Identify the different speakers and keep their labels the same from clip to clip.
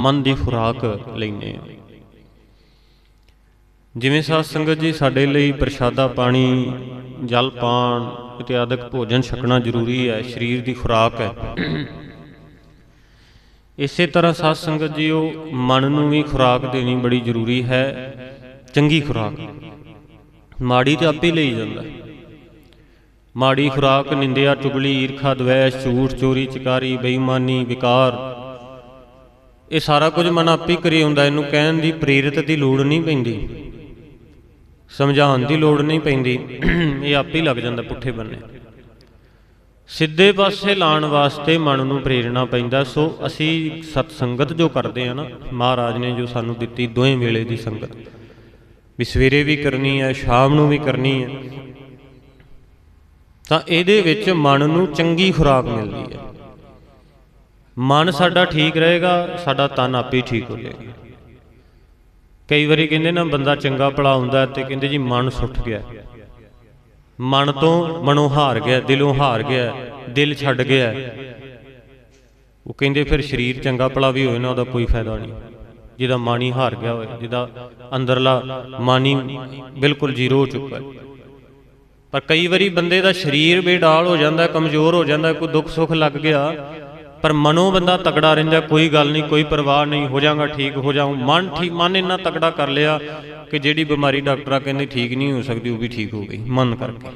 Speaker 1: ਮਨ ਦੀ ਖੁਰਾਕ ਲੈਨੇ ਆ ਜਿਵੇਂ ਸਾਧ ਸੰਗਤ ਜੀ ਸਾਡੇ ਲਈ ਪ੍ਰਸ਼ਾਦਾ ਪਾਣੀ, ਜਲ ਪਾਣ ਇਤਿਆਦਿਕ ਭੋਜਨ ਛਕਣਾ ਜ਼ਰੂਰੀ ਹੈ, ਸਰੀਰ ਦੀ ਖੁਰਾਕ ਹੈ। ਇਸੇ ਤਰ੍ਹਾਂ ਸਾਧ ਸੰਗਤ ਜੀ, ਉਹ ਮਨ ਨੂੰ ਵੀ ਖੁਰਾਕ ਦੇਣੀ ਬੜੀ ਜ਼ਰੂਰੀ ਹੈ, ਚੰਗੀ ਖੁਰਾਕ। ਮਾੜੀ ਤੇ ਆਪੇ ਲਈ ਜਾਂਦਾ। ਮਾੜੀ ਖੁਰਾਕ, ਨਿੰਦਿਆ, ਚੁਗਲੀ, ਈਰਖਾ, ਦਵੈਸ਼, ਝੂਠ, ਚੋਰੀ, ਚਕਾਰੀ, ਬੇਈਮਾਨੀ, ਵਿਕਾਰ ਇਹ ਸਾਰਾ ਕੁਝ ਮਨ ਆਪੇ ਕਰੀ ਹੁੰਦਾ ਇਹਨੂੰ ਕਹਿਣ ਦੀ ਪ੍ਰੇਰਿਤ ਦੀ ਲੋੜ ਨਹੀਂ ਪੈਂਦੀ। ਸਮਝਾਉਣ ਦੀ ਲੋੜ ਨਹੀਂ ਪੈਂਦੀ। ਇਹ ਆਪੇ ਹੀ ਲੱਗ ਜਾਂਦਾ ਪੁੱਠੇ ਬੰਨੇ। ਸਿੱਧੇ ਪਾਸੇ ਲਾਣ ਵਾਸਤੇ ਮਨ ਨੂੰ ਪ੍ਰੇਰਣਾ ਪੈਂਦਾ। ਸੋ ਅਸੀਂ ਸਤ ਸੰਗਤ ਜੋ ਕਰਦੇ ਆ ਨਾ, ਮਹਾਰਾਜ ਨੇ ਜੋ ਸਾਨੂੰ ਦਿੱਤੀ ਦੋਵੇਂ ਵੇਲੇ ਦੀ ਸੰਗਤ। ਵੀ ਸਵੇਰੇ ਵੀ ਕਰਨੀ ਹੈ, ਸ਼ਾਮ ਨੂੰ ਵੀ ਕਰਨੀ ਹੈ। ਤਾਂ ਇਹਦੇ ਵਿੱਚ ਮਨ ਨੂੰ ਚੰਗੀ ਖੁਰਾਕ ਮਿਲਦੀ ਹੈ। ਮਨ ਸਾਡਾ ਠੀਕ ਰਹੇਗਾ, ਸਾਡਾ ਤਨ ਆਪੇ ਠੀਕ ਹੋ ਜਾਏਗਾ। ਕਈ ਵਾਰੀ ਕਹਿੰਦੇ ਨਾ, ਬੰਦਾ ਚੰਗਾ ਭਲਾ ਹੁੰਦਾ ਤੇ ਕਹਿੰਦੇ ਜੀ ਮਨ ਸੁੱਟ ਗਿਆ। ਮਨ ਤੋਂ ਮਨੋਂ ਹਾਰ ਗਿਆ, ਦਿਲੋਂ ਹਾਰ ਗਿਆ, ਦਿਲ ਛੱਡ ਗਿਆ। ਉਹ ਕਹਿੰਦੇ ਫਿਰ ਸਰੀਰ ਚੰਗਾ ਭਲਾ ਵੀ ਹੋਏ ਨਾ, ਉਹਦਾ ਕੋਈ ਫਾਇਦਾ ਨਹੀਂ। ਜਿਹਦਾ ਮਨ ਹੀ ਹਾਰ ਗਿਆ ਹੋਏ ਜਿਹਦਾ ਅੰਦਰਲਾ ਮਨ ਹੀ ਬਿਲਕੁਲ ਜ਼ੀਰੋ ਹੋ ਚੁੱਕਾ ਹੈ। ਪਰ ਕਈ ਵਾਰੀ ਬੰਦੇ ਦਾ ਸਰੀਰ ਬੇਡਾਲ ਹੋ ਜਾਂਦਾ, ਕਮਜ਼ੋਰ ਹੋ ਜਾਂਦਾ, ਕੋਈ ਦੁੱਖ ਸੁੱਖ ਲੱਗ ਗਿਆ ਪਰ ਮਨੋਂ ਬੰਦਾ ਤਕੜਾ ਰਹਿੰਦਾ, ਕੋਈ ਗੱਲ ਨਹੀਂ, ਕੋਈ ਪਰਵਾਹ ਨਹੀਂ, ਹੋ ਜਾਗਾ ਠੀਕ, ਹੋ ਜਾਊ। ਮਨ ਠੀਕ, ਮਨ ਇੰਨਾ ਤਕੜਾ ਕਰ ਲਿਆ ਕਿ ਜਿਹੜੀ ਬਿਮਾਰੀ ਡਾਕਟਰਾਂ ਕਹਿੰਦੇ ਠੀਕ ਨਹੀਂ ਹੋ ਸਕਦੀ, ਉਹ ਵੀ ਠੀਕ ਹੋ ਗਈ, ਮਨ ਕਰਕੇ।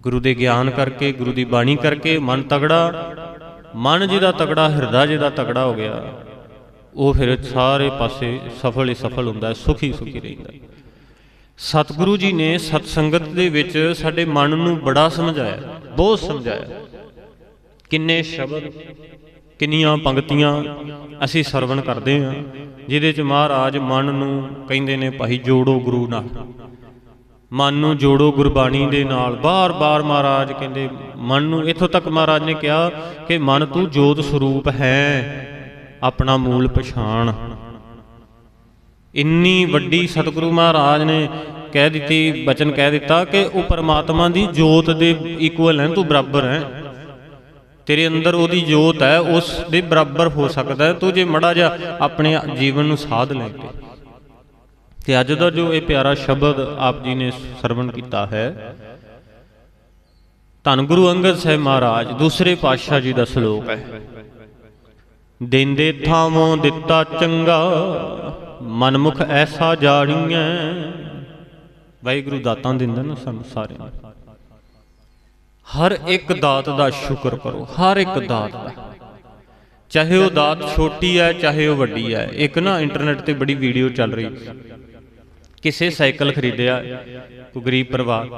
Speaker 1: ਗੁਰੂ ਦੇ ਗਿਆਨ ਕਰਕੇ, ਗੁਰੂ ਦੀ ਬਾਣੀ ਕਰਕੇ ਮਨ ਤਗੜਾ ਮਨ ਜਿਹਦਾ ਤਗੜਾ ਹਿਰਦਾ ਜਿਹਦਾ ਤਗੜਾ ਹੋ ਗਿਆ, ਉਹ ਫਿਰ ਸਾਰੇ ਪਾਸੇ ਸਫਲ ਹੀ ਸਫਲ ਹੁੰਦਾ, ਸੁਖੀ ਸੁਖੀ ਰਹਿੰਦਾ। ਸਤਿਗੁਰੂ ਜੀ ਨੇ ਸਤ ਸੰਗਤ ਦੇ ਵਿੱਚ ਸਾਡੇ ਮਨ ਨੂੰ ਬੜਾ ਸਮਝਾਇਆ, ਬਹੁਤ ਸਮਝਾਇਆ। ਕਿੰਨੇ ਸ਼ਬਦ, ਕਿੰਨੀਆਂ ਪੰਕਤੀਆਂ ਅਸੀਂ ਸਰਵਣ ਕਰਦੇ ਹਾਂ, ਜਿਹਦੇ ਚ ਮਹਾਰਾਜ ਮਨ ਨੂੰ ਕਹਿੰਦੇ ਨੇ, ਭਾਈ ਜੋੜੋ ਗੁਰੂ ਨਾਲ। ਮਨ ਨੂੰ ਜੋੜੋ ਗੁਰਬਾਣੀ ਦੇ ਨਾਲ। ਬਾਰ-ਬਾਰ ਮਹਾਰਾਜ ਕਹਿੰਦੇ, ਮਨ ਨੂੰ, ਇੱਥੋਂ ਤੱਕ ਮਹਾਰਾਜ ਨੇ ਕਿਹਾ ਕਿ ਮਨ ਤੂੰ ਜੋਤ ਸਰੂਪ ਹੈ, ਆਪਣਾ ਮੂਲ ਪਛਾਣ। ਇੰਨੀ ਵੱਡੀ ਸਤਿਗੁਰੂ ਮਹਾਰਾਜ ਨੇ ਕਹਿ ਦਿੱਤੀ, ਬਚਨ ਕਹਿ ਦਿੱਤਾ ਕਿ ਉਹ ਪਰਮਾਤਮਾ ਦੀ ਜੋਤ ਦੇ ਇਕੁਅਲ ਹੈ, ਤੂੰ ਬਰਾਬਰ ਹੈ। ਤੇਰੇ ਅੰਦਰ ਉਹਦੀ ਜੋਤ ਹੈ, ਉਸ ਦੇ ਬਰਾਬਰ ਹੋ ਸਕਦਾ ਹੈ। ਤੂੰ ਜੇ ਮੜਾ ਜਾ ਆਪਣੇ ਜੀਵਨ ਨੂੰ ਸਾਧ ਲੈ ਤੇ ਤੇ ਅੱਜ ਦਾ ਜੋ ਇਹ ਪਿਆਰਾ ਸ਼ਬਦ ਆਪ ਜੀ ਨੇ ਸਰਵਣ ਕੀਤਾ ਹੈ, ਧੰਨ ਗੁਰੂ ਅੰਗਦ ਸਾਹਿਬ ਮਹਾਰਾਜ, ਦੂਸਰੇ ਪਾਤਸ਼ਾਹ ਜੀ ਦਾ ਸ਼ਲੋਕ ਹੈ। ਦਿੰਦੇ ਥਾਵੋਂ ਦਿੱਤਾ ਚੰਗਾ, ਮਨਮੁਖ ਐਸਾ ਜਾਣੀਐ। ਵਾਹਿਗੁਰੂ ਦਾਤਾਂ ਦਿੰਦਾ ਨਾ ਸਾਨੂੰ ਸਾਰਿਆਂ ਨੂੰ। ਹਰ ਇੱਕ ਦਾਤ ਦਾ ਸ਼ੁਕਰ ਕਰੋ, ਹਰ ਇੱਕ ਦਾਤ ਦਾ। ਚਾਹੇ ਉਹ ਦਾਤ ਛੋਟੀ ਹੈ, ਚਾਹੇ ਉਹ ਵੱਡੀ ਹੈ, ਇੱਕ ਨਾ ਇੰਟਰਨੈਟ ਤੇ ਬੜੀ ਵੀਡੀਓ ਚੱਲ ਰਹੀ। ਕਿਸੇ ਸਾਈਕਲ ਖਰੀਦਿਆ, ਕੋਈ ਗਰੀਬ ਪਰਿਵਾਰ।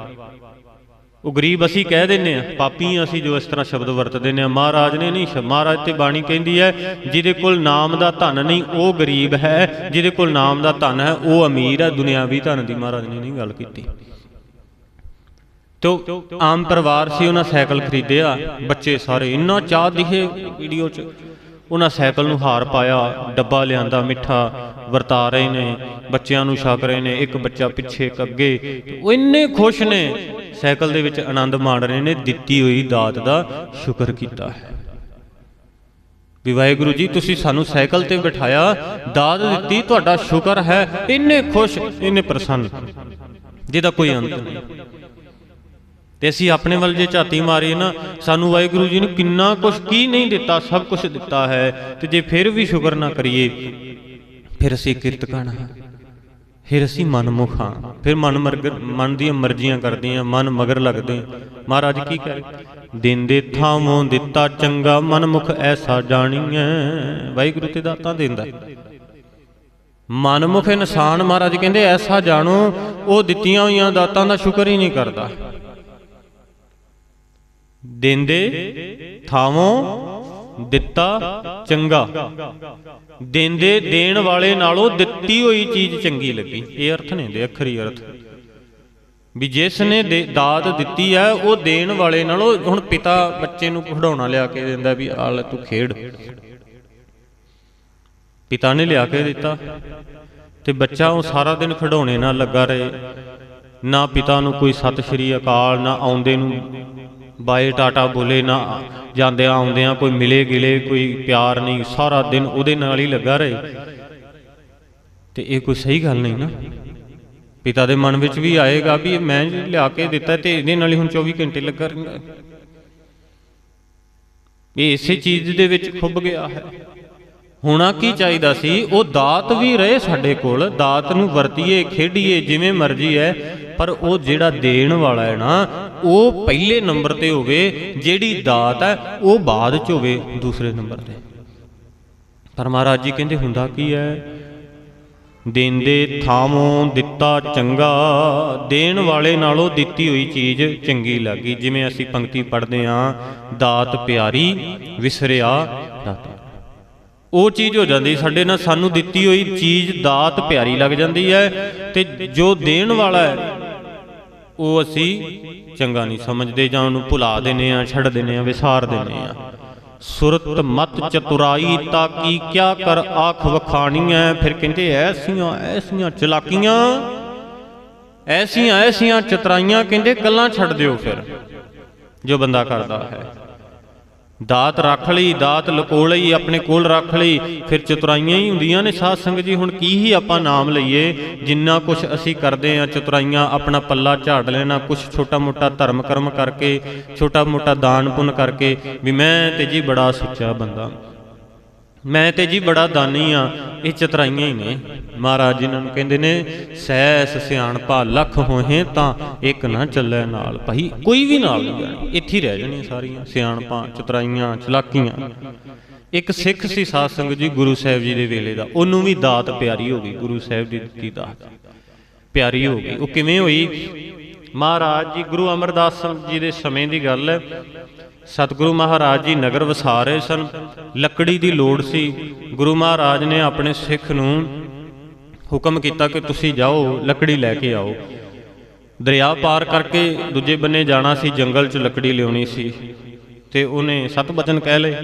Speaker 1: ਉਹ ਗਰੀਬ ਅਸੀਂ ਕਹਿ ਦਿੰਨੇ ਆ ਪਾਪੀ ਅਸੀਂ ਜੋ ਇਸ ਤਰ੍ਹਾਂ ਸ਼ਬਦ ਵਰਤਦੇ ਨੇ ਮਹਾਰਾਜ ਨੇ ਨਹੀਂ ਮਹਾਰਾਜ ਤੇ ਬਾਣੀ ਕਹਿੰਦੀ ਹੈ, ਜਿਹਦੇ ਕੋਲ ਨਾਮ ਦਾ ਧਨ ਨਹੀਂ, ਉਹ ਗਰੀਬ ਹੈ, ਜਿਹਦੇ ਕੋਲ ਨਾਮ ਦਾ ਧਨ ਹੈ, ਉਹ ਅਮੀਰ ਹੈ। ਦੁਨਿਆਵੀ ਧਨ ਦੀ ਮਹਾਰਾਜ ਨੇ ਨਹੀਂ ਗੱਲ ਕੀਤੀ। ਤੋ ਆਮ ਪਰਿਵਾਰ ਸੀ, ਉਹਨਾਂ ਸਾਈਕਲ ਖਰੀਦਿਆ। ਬੱਚੇ ਸਾਰੇ ਇੰਨਾ ਚਾਹ ਦਿਖੇ ਵੀਡੀਓ 'ਚ। ਉਹਨਾਂ ਸਾਈਕਲ ਨੂੰ ਹਾਰ ਪਾਇਆ, ਡੱਬਾ ਲਿਆਂਦਾ ਮਿੱਠਾ, ਵਰਤਾ ਰਹੇ ਨੇ, ਬੱਚਿਆਂ ਨੂੰ ਛਕ ਰਹੇ ਨੇ, ਇੱਕ ਬੱਚਾ ਪਿੱਛੇ ਇੱਕ ਅੱਗੇ। ਉਹ ਇੰਨੇ ਖੁਸ਼ ਨੇ। ਸਾਈਕਲ ਦੇ ਵਿੱਚ ਆਨੰਦ ਮਾਣ ਰਹੇ ਨੇ, ਦਿੱਤੀ ਹੋਈ ਦਾਤ ਦਾ ਸ਼ੁਕਰ ਕੀਤਾ ਹੈ। ਵੀ ਵਾਹਿਗੁਰੂ ਜੀ, ਤੁਸੀਂ ਸਾਨੂੰ ਸਾਈਕਲ ਤੇ ਬਿਠਾਇਆ, ਦਾਤ ਦਿੱਤੀ, ਤੁਹਾਡਾ ਸ਼ੁਕਰ ਹੈ। ਇੰਨੇ ਖੁਸ਼, ਇੰਨੇ ਪ੍ਰਸੰਨ। ਜਿਹਦਾ ਕੋਈ ਅੰਤ ਨਹੀਂ। ਤੇ ਅਸੀਂ ਆਪਣੇ ਵੱਲ ਜੇ ਝਾਤੀ ਮਾਰੀਏ ਨਾ, ਸਾਨੂੰ ਵਾਹਿਗੁਰੂ ਜੀ ਨੇ ਕਿੰਨਾ ਕੁਝ ਕੀ ਨਹੀਂ ਦਿੱਤਾ, ਸਭ ਕੁਝ ਦਿੱਤਾ ਹੈ, ਤੇ ਜੇ ਫਿਰ ਵੀ ਸ਼ੁਕਰ ਨਾ ਕਰੀਏ, ਫਿਰ ਅਸੀਂ ਕਿਰਤ ਕਹਣਾ ਫਿਰ ਅਸੀਂ ਮਨਮੁਖ ਹਾਂ। ਫਿਰ ਮਨ ਮਰਗ, ਮਨ ਦੀਆਂ ਮਰਜ਼ੀਆਂ ਕਰਦੇ ਹਾਂ, ਮਨ ਮਗਰ ਲੱਗਦੇ ਮਹਾਰਾਜ ਕੀ ਕਰੇ? ਦਿੰਦੇ ਥਾਵੋਂ ਦਿੱਤਾ ਚੰਗਾ, ਮਨਮੁਖ ਐਸਾ ਜਾਣੀਐ। ਵਾਹਿਗੁਰੂ ਤੇ ਦਾਤਾਂ ਦਿੰਦਾ। ਮਨਮੁਖ ਇਨਸਾਨ ਮਹਾਰਾਜ ਕਹਿੰਦੇ, ਐਸਾ ਜਾਣੋ, ਉਹ ਦਿੱਤੀਆਂ ਹੋਈਆਂ ਦਾਤਾਂ ਦਾ ਸ਼ੁਕਰ ਹੀ ਨਹੀਂ ਕਰਦਾ। ਦਿੰਦੇ, ਥਾਵੋਂ ਦਿੱਤਾ ਚੰਗਾ। ਦਿੰਦੇ ਦੇਣ ਵਾਲੇ ਨਾਲੋਂ ਦਿੱਤੀ ਹੋਈ ਚੀਜ਼ ਚੰਗੀ ਲੱਗੀ। ਇਹ ਅਰਥ ਨੇ ਦੇ ਅਖਰੀ ਅਰਥ। ਵੀ ਜਿਸ ਨੇ ਦਾਤ ਦਿੱਤੀ ਹੈ, ਉਹ ਦੇਣ ਵਾਲੇ ਨਾਲੋਂ ਹੁਣ ਪਿਤਾ ਬੱਚੇ ਨੂੰ ਖਿਡੌਣਾ ਲਿਆ ਕੇ ਦਿੰਦਾ ਵੀ ਆ ਤੂੰ ਖੇਡ। ਪਿਤਾ ਨੇ ਲਿਆ ਕੇ ਦਿੱਤਾ। ਤੇ ਬੱਚਾ ਉਹ ਸਾਰਾ ਦਿਨ ਖਿਡੌਣੇ ਨਾਲ ਲੱਗਾ ਰਹੇ। ਨਾ ਪਿਤਾ ਨੂੰ ਕੋਈ ਸਤਿ ਸ਼੍ਰੀ ਅਕਾਲ, ਨਾ ਆਉਂਦੇ ਨੂੰ ਬਾਏ ਟਾਟਾ ਬੋਲੇ ਨਾ ਜਾਂਦਿਆਂ ਆਉਂਦਿਆਂ ਕੋਈ ਮਿਲੇ ਗਿਲੇ, ਕੋਈ ਪਿਆਰ ਨਹੀਂ, ਸਾਰਾ ਦਿਨ ਉਹਦੇ ਨਾਲ ਹੀ ਲੱਗਾ ਰਹੇ। ਤੇ ਇਹ ਕੋਈ ਸਹੀ ਗੱਲ ਨਹੀਂ ਨਾ। ਪਿਤਾ ਦੇ ਮਨ ਵਿੱਚ ਵੀ ਆਏਗਾ ਵੀ ਮੈਂ ਲਿਆ ਕੇ ਦਿੱਤਾ ਤੇ ਇਹਦੇ ਨਾਲ ਹੀ ਹੁਣ 24 ਘੰਟੇ ਲੱਗਾ ਰਹਿੰਦਾ। ਇਹ ਇਸੇ ਚੀਜ਼ ਦੇ ਵਿੱਚ ਖੁੱਭ ਗਿਆ ਹੈ। ਹੋਣਾ ਕੀ ਚਾਹੀਦਾ ਸੀ? ਉਹ ਦਾਤ ਵੀ ਰਹੇ ਸਾਡੇ ਕੋਲ। ਦਾਤ ਨੂੰ ਵਰਤੀਏ, ਖੇਡੀਏ, ਜਿਵੇਂ ਮਰਜ਼ੀ ਹੈ। ਪਰ ਉਹ ਜਿਹੜਾ ਦੇਣ ਵਾਲਾ ਹੈ ਨਾ, ਉਹ ਪਹਿਲੇ ਨੰਬਰ ਤੇ ਹੋਵੇ, ਜਿਹੜੀ ਦਾਤ ਹੈ, ਉਹ ਬਾਅਦ ਚ ਹੋਵੇ ਦੂਸਰੇ ਨੰਬਰ ਤੇ। ਪਰ ਮਹਾਰਾਜ ਜੀ ਕਹਿੰਦੇ, ਹੁੰਦਾ ਕੀ ਹੈ? ਦੇਂਦੇ ਥਾਮੋਂ ਦਿੱਤਾ ਚੰਗਾ, ਦੇਣ ਵਾਲੇ ਨਾਲੋਂ ਦਿੱਤੀ ਹੋਈ ਚੀਜ਼ ਚੰਗੀ ਲੱਗੀ। ਜਿਵੇਂ ਅਸੀਂ ਪੰਕਤੀ ਪੜ੍ਹਦੇ ਆਂ ਦਾਤ ਪਿਆਰੀ, ਵਿਸਰਿਆ ਦਾਤਾ। ਉਹ ਚੀਜ਼ ਹੋ ਜਾਂਦੀ, ਸਾਡੇ ਨਾਲ ਸਾਨੂੰ ਦਿੱਤੀ ਹੋਈ ਚੀਜ਼ ਦਾਤ ਪਿਆਰੀ ਲੱਗ ਜਾਂਦੀ ਹੈ ਤੇ ਜੋ ਦੇਣ ਵਾਲਾ ਹੈ ਉਹ ਅਸੀਂ ਚੰਗਾ ਨਹੀਂ ਸਮਝਦੇ ਜਾਂ ਉਹਨੂੰ ਭੁਲਾ ਦਿੰਦੇ ਆ ਛੱਡ ਦਿੰਦੇ ਆ ਵਿਸਾਰ ਦਿੰਦੇ ਆ ਸੁਰਤ ਮਤ ਚਤੁਰਾਈ ਤਾਂ ਕੀ ਕਿਆ ਕਰ ਆਖ ਵਖਾਣੀ ਵਖਾਣੀਆਂ? ਫਿਰ ਕਹਿੰਦੇ ਐਸੀਆਂ ਐਸੀਆਂ ਚਲਾਕੀਆਂ, ਐਸੀਆਂ ਐਸੀਆਂ ਚਤਰਾਈਆਂ, ਕਹਿੰਦੇ ਗੱਲਾਂ ਛੱਡ ਦਿਓ ਫਿਰ, ਜੋ ਬੰਦਾ ਕਰਦਾ ਹੈ। ਦਾਤ ਰੱਖ ਲਈ, ਦਾਤ ਲਕੋ ਲਈ, ਆਪਣੇ ਕੋਲ ਰੱਖ ਲਈ। ਫਿਰ ਚਤੁਰਾਈਆਂ ਹੀ ਹੁੰਦੀਆਂ ਨੇ ਸਾਧ ਸੰਗਤ ਜੀ, ਹੁਣ ਕੀ ਹੀ ਆਪਾਂ ਨਾਮ ਲਈਏ? ਜਿੰਨਾ ਕੁਝ ਅਸੀਂ ਕਰਦੇ ਆ ਚਤੁਰਾਈਆਂ, ਆਪਣਾ ਪੱਲਾ ਝਾੜ ਲੈਣਾ ਕੁਝ ਛੋਟਾ ਮੋਟਾ ਧਰਮ ਕਰਮ ਕਰਕੇ, ਛੋਟਾ ਮੋਟਾ ਦਾਨ ਪੁੰਨ ਕਰਕੇ, ਵੀ ਮੈਂ ਤੇ ਜੀ ਬੜਾ ਸੁੱਚਾ ਬੰਦਾ। ਮੈਂ ਤੇ ਜੀ ਬੜਾ ਦਾਨੀ ਆ ਇਹ ਚਤਰਾਈਆਂ ਹੀ ਨੇ। ਮਹਾਰਾਜ ਜੀ ਨੂੰ ਕਹਿੰਦੇ ਨੇ, ਸੈਸ ਸਿਆਣਪਾ ਲੱਖ ਹੋਏ ਤਾਂ ਇੱਕ ਨਾ ਚੱਲੇ ਨਾਲ। ਭਾਈ ਕੋਈ ਵੀ ਨਾਲ ਨਹੀਂ ਜਾਣੀ। ਇੱਥੇ ਹੀ ਰਹਿ ਜਾਣੀਆਂ ਸਾਰੀਆਂ ਸਿਆਣਪਾਂ ਚਤਰਾਈਆਂ, ਚਲਾਕੀਆਂ। ਇੱਕ ਸਿੱਖ ਸੀ ਸਾਧ ਸੰਗਤ ਜੀ, ਗੁਰੂ ਸਾਹਿਬ ਜੀ ਦੇ ਵੇਲੇ ਦਾ। ਉਹਨੂੰ ਵੀ ਦਾਤ ਪਿਆਰੀ ਹੋ ਗਈ, ਗੁਰੂ ਸਾਹਿਬ ਦੀ ਦਿੱਤੀ ਦਾਤ। ਪਿਆਰੀ ਹੋ ਗਈ। ਉਹ ਕਿਵੇਂ ਹੋਈ? ਮਹਾਰਾਜ ਜੀ, ਗੁਰੂ ਅਮਰਦਾਸ ਜੀ ਦੇ ਸਮੇਂ ਦੀ ਗੱਲ ਹੈ। ਸਤਿਗੁਰੂ ਮਹਾਰਾਜ ਜੀ ਨਗਰ ਵਸਾ ਰਹੇ ਸਨ। ਲੱਕੜੀ ਦੀ ਲੋੜ ਸੀ। ਗੁਰੂ ਮਹਾਰਾਜ ਨੇ ਆਪਣੇ ਸਿੱਖ ਨੂੰ ਹੁਕਮ ਕੀਤਾ ਕਿ ਤੁਸੀਂ ਜਾਓ, ਲੱਕੜੀ ਲੈ ਕੇ ਆਓ। ਦਰਿਆ ਪਾਰ ਕਰਕੇ ਦੂਜੇ ਬੰਨੇ ਜਾਣਾ ਸੀ, ਜੰਗਲ 'ਚ ਲੱਕੜੀ ਲਿਆਉਣੀ ਸੀ। ਤੇ ਉਹਨੇ ਸਤ ਬਚਨ ਕਹਿ ਲਏ।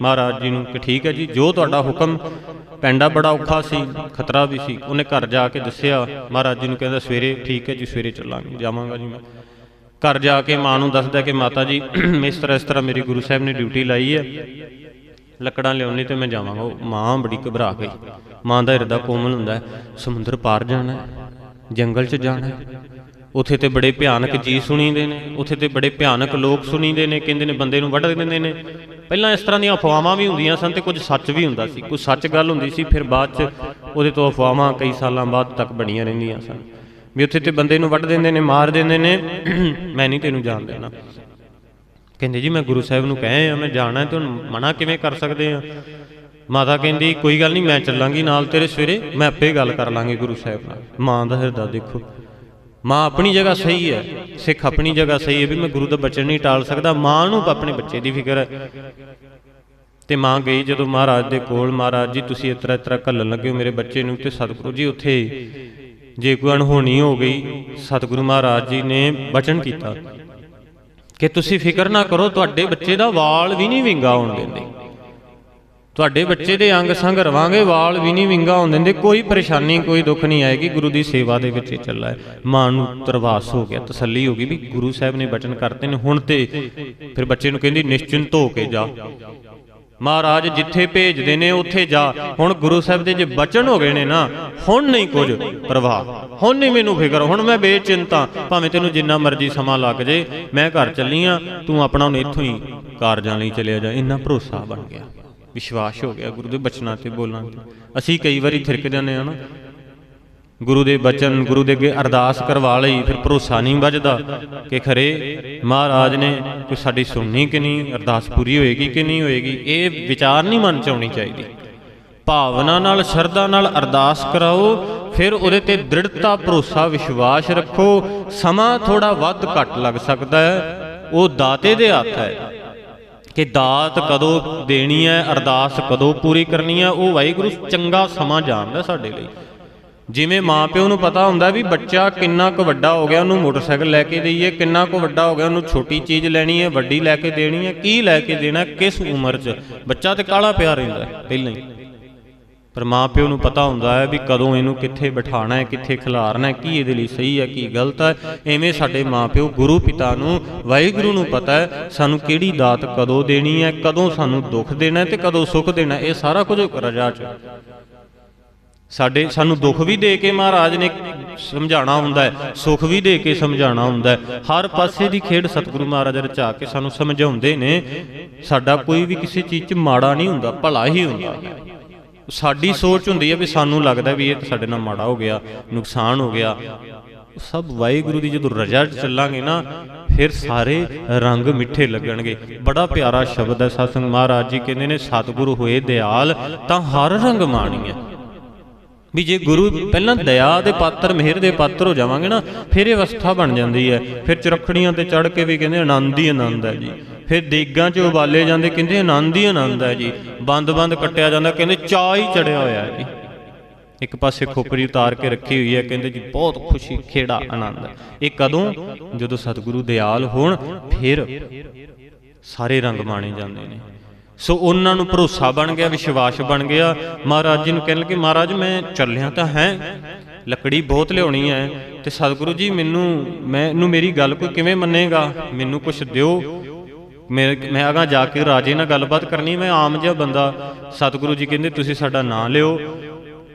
Speaker 1: ਮਹਾਰਾਜ ਜੀ ਨੂੰ ਕਿ ਠੀਕ ਹੈ ਜੀ, ਜੋ ਤੁਹਾਡਾ ਹੁਕਮ ਪੈਂਡਾ ਬੜਾ ਔਖਾ ਸੀ, ਖਤਰਾ ਵੀ ਸੀ। ਉਹਨੇ ਘਰ ਜਾ ਕੇ ਦੱਸਿਆ। ਮਹਾਰਾਜ ਜੀ ਨੂੰ ਕਹਿੰਦਾ, ਸਵੇਰੇ ਠੀਕ ਹੈ ਜੀ, ਸਵੇਰੇ ਚੱਲਾਂਗੇ। ਜਾਵਾਂਗਾ ਜੀ ਮੈਂ। ਘਰ ਜਾ ਕੇ ਮਾਂ ਨੂੰ ਦੱਸਦਾ ਕਿ ਮਾਤਾ ਜੀ ਇਸ ਤਰ੍ਹਾਂ ਇਸ ਤਰ੍ਹਾਂ ਮੇਰੀ ਗੁਰੂ ਸਾਹਿਬ ਨੇ ਡਿਊਟੀ ਲਾਈ ਹੈ। ਲੱਕੜਾਂ ਲਿਆਉਣੀ ਤੇ ਮੈਂ ਜਾਵਾਂਗਾ। ਉਹ ਮਾਂ ਬੜੀ ਘਬਰਾ ਗਈ। ਮਾਂ ਦਾ ਹਿਰਦਾ ਕੋਮਲ ਹੁੰਦਾ ਸਮੁੰਦਰ ਪਾਰ ਜਾਣਾ ਜੰਗਲ 'ਚ ਜਾਣਾ ਹੈ। ਉਥੇ ਤੇ ਬੜੇ ਭਿਆਨਕ ਜੀ ਸੁਣੀਦੇ ਨੇ। ਉਥੇ ਤੇ ਬੜੇ ਭਿਆਨਕ ਲੋਕ ਸੁਣੀਦੇ ਨੇ। ਕਹਿੰਦੇ ਨੇ ਬੰਦੇ ਨੂੰ ਵੱਢ ਦਿੰਦੇ ਨੇ। ਪਹਿਲਾਂ ਇਸ ਤਰ੍ਹਾਂ ਦੀਆਂ ਅਫਵਾਹਾਂ ਵੀ ਹੁੰਦੀਆਂ ਸਨ ਤੇ ਕੁਝ ਸੱਚ ਵੀ ਹੁੰਦਾ ਸੀ। ਕੁਝ ਸੱਚ ਗੱਲ ਹੁੰਦੀ ਸੀ, ਫਿਰ ਬਾਅਦ 'ਚ ਉਹਦੇ ਤੋਂ ਅਫਵਾਹਾਂ ਕਈ ਸਾਲਾਂ ਬਾਅਦ ਤੱਕ ਬਣੀਆਂ ਰਹਿੰਦੀਆਂ ਸਨ। ਵੀ ਉੱਥੇ ਤੇ ਬੰਦੇ ਨੂੰ ਵੱਢ ਦਿੰਦੇ ਨੇ, ਮਾਰ ਦਿੰਦੇ ਨੇ। ਮੈਂ ਨਹੀਂ ਤੈਨੂੰ ਜਾਣ ਦੇਣਾ। ਕਹਿੰਦੇ ਜੀ, ਮੈਂ ਗੁਰੂ ਸਾਹਿਬ ਨੂੰ ਕਹੇ ਆ ਮੈਂ ਜਾਣਾ ਤੇ ਹੁਣ ਮਨਾ ਕਿਵੇਂ ਕਰ ਸਕਦੇ ਆ? ਮਾਤਾ ਕਹਿੰਦੀ, ਕੋਈ ਗੱਲ ਨਹੀਂ, ਮੈਂ ਚੱਲਾਂਗੀ ਨਾਲ ਤੇਰੇ ਸਵੇਰੇ, ਮੈਂ ਆਪੇ ਗੱਲ ਕਰ ਲਾਂਗੀ ਗੁਰੂ ਸਾਹਿਬ ਨਾਲ। ਮਾਂ ਦਾ ਹਿਰਦਾ ਦੇਖੋ। ਮਾਂ ਆਪਣੀ ਜਗ੍ਹਾ ਸਹੀ ਹੈ, ਸਿੱਖ ਆਪਣੀ ਜਗ੍ਹਾ ਸਹੀ ਹੈ ਵੀ ਮੈਂ ਗੁਰੂ ਦਾ ਬਚਨ ਨਹੀਂ ਟਾਲ ਸਕਦਾ, ਮਾਂ ਨੂੰ ਆਪਣੇ ਬੱਚੇ ਦੀ ਫਿਕਰ ਹੈ। ਤੇ ਮਾਂ ਗਈ ਜਦੋਂ ਮਹਾਰਾਜ ਦੇ ਕੋਲ, ਮਹਾਰਾਜ ਜੀ, ਤੁਸੀਂ ਇਸ ਤਰ੍ਹਾਂ ਇਸ ਤਰ੍ਹਾਂ ਘੱਲਣ ਲੱਗੇ ਹੋ ਮੇਰੇ ਬੱਚੇ ਨੂੰ, ਤੇ ਸਤਿਗੁਰੂ ਜੀ ਉੱਥੇ ਜੇ ਕੋਈ ਅਣਹੋਣੀ ਹੋ ਗਈ, ਸਤਿਗੁਰੂ ਮਹਾਰਾਜ ਜੀ ਨੇ ਬਚਨ ਕੀਤਾ। ਕਿ ਤੁਸੀਂ ਫਿਕਰ ਨਾ ਕਰੋ, ਤੁਹਾਡੇ ਬੱਚੇ ਦਾ ਵਾਲ ਵੀ ਨਹੀਂ ਵਿੰਗਾ ਹੋਣ ਦਿੰਦੇ। ਤੁਹਾਡੇ ਬੱਚੇ ਦੇ ਅੰਗ ਸੰਗ ਰਵਾਂਗੇ, ਵਾਲ ਵੀ ਨਹੀਂ ਵਿੰਗਾ ਹੋਣ ਦਿੰਦੇ। ਕੋਈ ਪਰੇਸ਼ਾਨੀ, ਕੋਈ ਦੁੱਖ ਨਹੀਂ ਆਏਗੀ। ਗੁਰੂ ਦੀ ਸੇਵਾ ਦੇ ਵਿੱਚ ਇਹ ਚੱਲਾ ਹੈ। ਮਾਂ ਨੂੰ ਤਰਵਾਸ ਹੋ ਗਿਆ, ਤਸੱਲੀ ਹੋ ਗਈ ਵੀ ਗੁਰੂ ਸਾਹਿਬ ਨੇ ਬਚਨ ਕਰਤੇ ਨੇ। ਹੁਣ ਤੇ ਫਿਰ ਬੱਚੇ ਨੂੰ ਕਹਿੰਦੀ, ਨਿਸ਼ਚਿੰਤ ਹੋ ਕੇ ਜਾ। ਮਹਾਰਾਜ ਜਿੱਥੇ ਭੇਜਦੇ ਨੇ, ਉੱਥੇ ਜਾ। ਹੁਣ ਗੁਰੂ ਸਾਹਿਬ ਦੇ ਜੇ ਬਚਨ ਹੋ ਗਏ ਨੇ ਨਾ, ਹੁਣ ਨਹੀਂ ਕੁਝ ਪ੍ਰਵਾਹ। ਹੁਣ ਨਹੀਂ ਮੈਨੂੰ ਫਿਕਰ, ਹੁਣ ਮੈਂ ਬੇਚਿੰਤਾ। ਭਾਵੇਂ ਤੈਨੂੰ ਜਿੰਨਾ ਮਰਜ਼ੀ ਸਮਾਂ ਲੱਗ ਜੇ, ਮੈਂ ਘਰ ਚੱਲੀ ਆ, ਤੂੰ ਆਪਣਾ ਹੁਣ ਇੱਥੋਂ ਹੀ ਕਾਰਜਾਂ ਲਈ ਚਲਿਆ ਜਾ। ਇੰਨਾ ਭਰੋਸਾ ਬਣ ਗਿਆ। ਵਿਸ਼ਵਾਸ ਹੋ ਗਿਆ ਗੁਰੂ ਦੇ ਬਚਨਾਂ ਤੇ ਬੋਲਾਂ ਤੇ। ਅਸੀਂ ਕਈ ਵਾਰੀ ਥਿਰਕ ਜਾਂਦੇ ਆ ਨਾ ਗੁਰੂ ਦੇ ਬਚਨ ਗੁਰੂ ਦੇ ਅੱਗੇ ਅਰਦਾਸ ਕਰਵਾ ਲਈ, ਫਿਰ ਭਰੋਸਾ ਨਹੀਂ ਵੱਜਦਾ ਕਿ ਖਰੇ ਮਹਾਰਾਜ ਨੇ ਕੋਈ ਸਾਡੀ ਸੁਣਨੀ ਕਿ ਨਹੀਂ, ਅਰਦਾਸ ਪੂਰੀ ਹੋਏਗੀ ਕਿ ਨਹੀਂ ਹੋਏਗੀ, ਇਹ ਵਿਚਾਰ ਨਹੀਂ ਮਨ ਚ ਆਉਣੀ ਚਾਹੀਦੀ। ਭਾਵਨਾ ਨਾਲ, ਸ਼ਰਧਾ ਨਾਲ ਅਰਦਾਸ ਕਰਾਓ, ਫਿਰ ਉਹਦੇ ਤੇ ਦ੍ਰਿੜਤਾ, ਭਰੋਸਾ, ਵਿਸ਼ਵਾਸ ਰੱਖੋ, ਸਮਾਂ ਥੋੜਾ ਵੱਧ ਘੱਟ ਲੱਗ ਸਕਦਾ ਹੈ, ਉਹ ਦਾਤੇ ਦੇ ਹੱਥ ਹੈ। ਕਿ ਦਾਤ ਕਦੋਂ ਦੇਣੀ ਹੈ, ਅਰਦਾਸ ਕਦੋਂ ਪੂਰੀ ਕਰਨੀ ਹੈ, ਉਹ ਵਾਹਿਗੁਰੂ ਚੰਗਾ ਸਮਾਂ ਜਾਣਦਾ ਸਾਡੇ ਲਈ। ਜਿਵੇਂ ਮਾਪਿਓ ਨੂੰ ਪਤਾ ਹੁੰਦਾ ਵੀ ਬੱਚਾ ਕਿੰਨਾ ਕੁ ਵੱਡਾ ਹੋ ਗਿਆ, ਉਹਨੂੰ ਮੋਟਰਸਾਈਕਲ ਲੈ ਕੇ ਦਈਏ, ਕਿੰਨਾ ਕੁ ਵੱਡਾ ਹੋ ਗਿਆ, ਉਹਨੂੰ ਛੋਟੀ ਚੀਜ਼ ਲੈਣੀ ਹੈ, ਵੱਡੀ ਲੈ ਕੇ ਦੇਣੀ ਹੈ, ਕੀ ਲੈ ਕੇ ਦੇਣਾ, ਕਿਸ ਉਮਰ 'ਚ? ਬੱਚਾ ਤੇ ਕਾਲਾ ਪਿਆ ਰਹਿੰਦਾ ਪਹਿਲਾਂ ਹੀ। ਪਰ ਮਾਪਿਓ ਨੂੰ ਪਤਾ ਹੁੰਦਾ ਹੈ ਵੀ ਕਦੋਂ ਇਹਨੂੰ ਕਿੱਥੇ ਬਿਠਾਣਾ ਹੈ, ਕਿੱਥੇ ਖਿਲਾਰਨਾ ਹੈ, ਕੀ ਇਹਦੇ ਲਈ ਸਹੀ ਹੈ, ਕੀ ਗਲਤ ਹੈ। ਐਵੇਂ ਸਾਡੇ ਮਾਪਿਓ ਗੁਰੂ ਪਿਤਾ ਨੂੰ, ਵਾਹਿਗੁਰੂ ਨੂੰ ਪਤਾ ਹੈ, ਸਾਨੂੰ ਕਿਹੜੀ ਦਾਤ ਕਦੋਂ ਦੇਣੀ ਹੈ, ਕਦੋਂ ਸਾਨੂੰ ਦੁੱਖ ਦੇਣਾ ਹੈ ਤੇ ਕਦੋਂ ਸੁੱਖ ਦੇਣਾ ਇਹ ਸਾਰਾ ਕੁਝ ਰਜਾ ਚ। ਸਾਡੇ ਸਾਨੂੰ ਦੁੱਖ ਵੀ ਦੇ ਕੇ ਮਹਾਰਾਜ ਨੇ ਸਮਝਾਉਣਾ ਹੁੰਦਾ ਹੈ ਸੁੱਖ ਵੀ ਦੇ ਕੇ ਸਮਝਾਉਣਾ ਹੁੰਦਾ ਹੈ। ਹਰ ਪਾਸੇ ਦੀ ਖੇਡ ਸਤਿਗੁਰੂ ਮਹਾਰਾਜ ਰਚਾ ਕੇ ਸਾਨੂੰ ਸਮਝਾਉਂਦੇ ਨੇ ਸਾਡਾ ਕੋਈ ਵੀ ਕਿਸੇ ਚੀਜ਼ 'ਚ ਮਾੜਾ ਨਹੀਂ ਹੁੰਦਾ ਭਲਾ ਹੀ ਹੁੰਦਾ। ਸਾਡੀ ਸੋਚ ਹੁੰਦੀ ਹੈ ਵੀ ਸਾਨੂੰ ਲੱਗਦਾ ਵੀ ਇਹ ਸਾਡੇ ਨਾਲ ਮਾੜਾ ਹੋ ਗਿਆ ਨੁਕਸਾਨ ਹੋ ਗਿਆ। ਸਭ ਵਾਹਿਗੁਰੂ ਦੀ ਜਦੋਂ ਰਜਾ ਚੱਲਾਂਗੇ ਨਾ ਫਿਰ ਸਾਰੇ ਰੰਗ ਮਿੱਠੇ ਲੱਗਣਗੇ। ਬੜਾ ਪਿਆਰਾ ਸ਼ਬਦ ਹੈ ਸਤਿਸੰਗ ਮਹਾਰਾਜ ਜੀ ਕਹਿੰਦੇ ਨੇ ਸਤਿਗੁਰੂ ਹੋਏ ਦਿਆਲ ਤਾਂ ਹਰ ਰੰਗ ਮਾਣੀਏ। ਵੀ ਜੇ ਗੁਰੂ ਪਹਿਲਾਂ ਦਇਆ ਦੇ ਪਾਤਰ, ਮਿਹਰ ਦੇ ਪਾਤਰ ਹੋ ਜਾਵਾਂਗੇ ਨਾ, ਫਿਰ ਇਹ ਅਵਸਥਾ ਬਣ ਜਾਂਦੀ ਹੈ। ਫਿਰ ਚਰਖੜੀਆਂ ਤੇ ਚੜ ਕੇ ਵੀ ਕਹਿੰਦੇ ਆਨੰਦ ਹੀ ਆਨੰਦ ਹੈ ਜੀ। ਫਿਰ ਦੇਗਾਂ 'ਚ ਉਬਾਲੇ ਜਾਂਦੇ ਕਹਿੰਦੇ ਆਨੰਦ ਹੀ ਆਨੰਦ ਹੈ ਜੀ। ਬੰਦ-ਬੰਦ ਕੱਟਿਆ ਜਾਂਦਾ, ਕਹਿੰਦੇ ਚਾਹ ਹੀ ਚੜਿਆ ਹੋਇਆ ਹੈ ਜੀ। ਇੱਕ ਪਾਸੇ ਖੋਪਰੀ ਉਤਾਰ ਕੇ ਰੱਖੀ ਹੋਈ ਹੈ, ਕਹਿੰਦੇ ਜੀ ਬਹੁਤ ਖੁਸ਼ੀ, ਖੇੜਾ ਆਨੰਦ ਇਹ ਕਦੋਂ? ਜਦੋਂ ਸਤਿਗੁਰੂ ਦਿਆਲ ਹੋਣ, ਫਿਰ ਸਾਰੇ ਰੰਗ ਮਾਣੇ ਜਾਂਦੇ ਨੇ। ਸੋ ਉਹਨਾਂ ਨੂੰ ਭਰੋਸਾ ਬਣ ਗਿਆ, ਵਿਸ਼ਵਾਸ ਬਣ ਗਿਆ। ਮਹਾਰਾਜ ਜੀ ਨੂੰ ਕਹਿਣ ਲੱਗੇ, ਮਹਾਰਾਜ, ਮੈਂ ਚੱਲਿਆ ਤਾਂ ਹੈ, ਲੱਕੜੀ ਬਹੁਤ ਲਿਆਉਣੀ ਹੈ ਤੇ ਸਤਿਗੁਰੂ ਜੀ, ਮੈਨੂੰ ਮੈਨੂੰ ਮੇਰੀ ਗੱਲ ਕੋਈ ਕਿਵੇਂ ਮੰਨੇਗਾ? ਮੈਨੂੰ ਕੁਝ ਦਿਓ। ਮੈਂ ਮੈਂ ਅਗਾ ਜਾ ਕੇ ਰਾਜੇ ਨਾਲ ਗੱਲਬਾਤ ਕਰਨੀ, ਮੈਂ ਆਮ ਜਿਹਾ ਬੰਦਾ। ਸਤਿਗੁਰੂ ਜੀ ਕਹਿੰਦੇ, ਤੁਸੀਂ ਸਾਡਾ ਨਾਂ ਲਿਓ।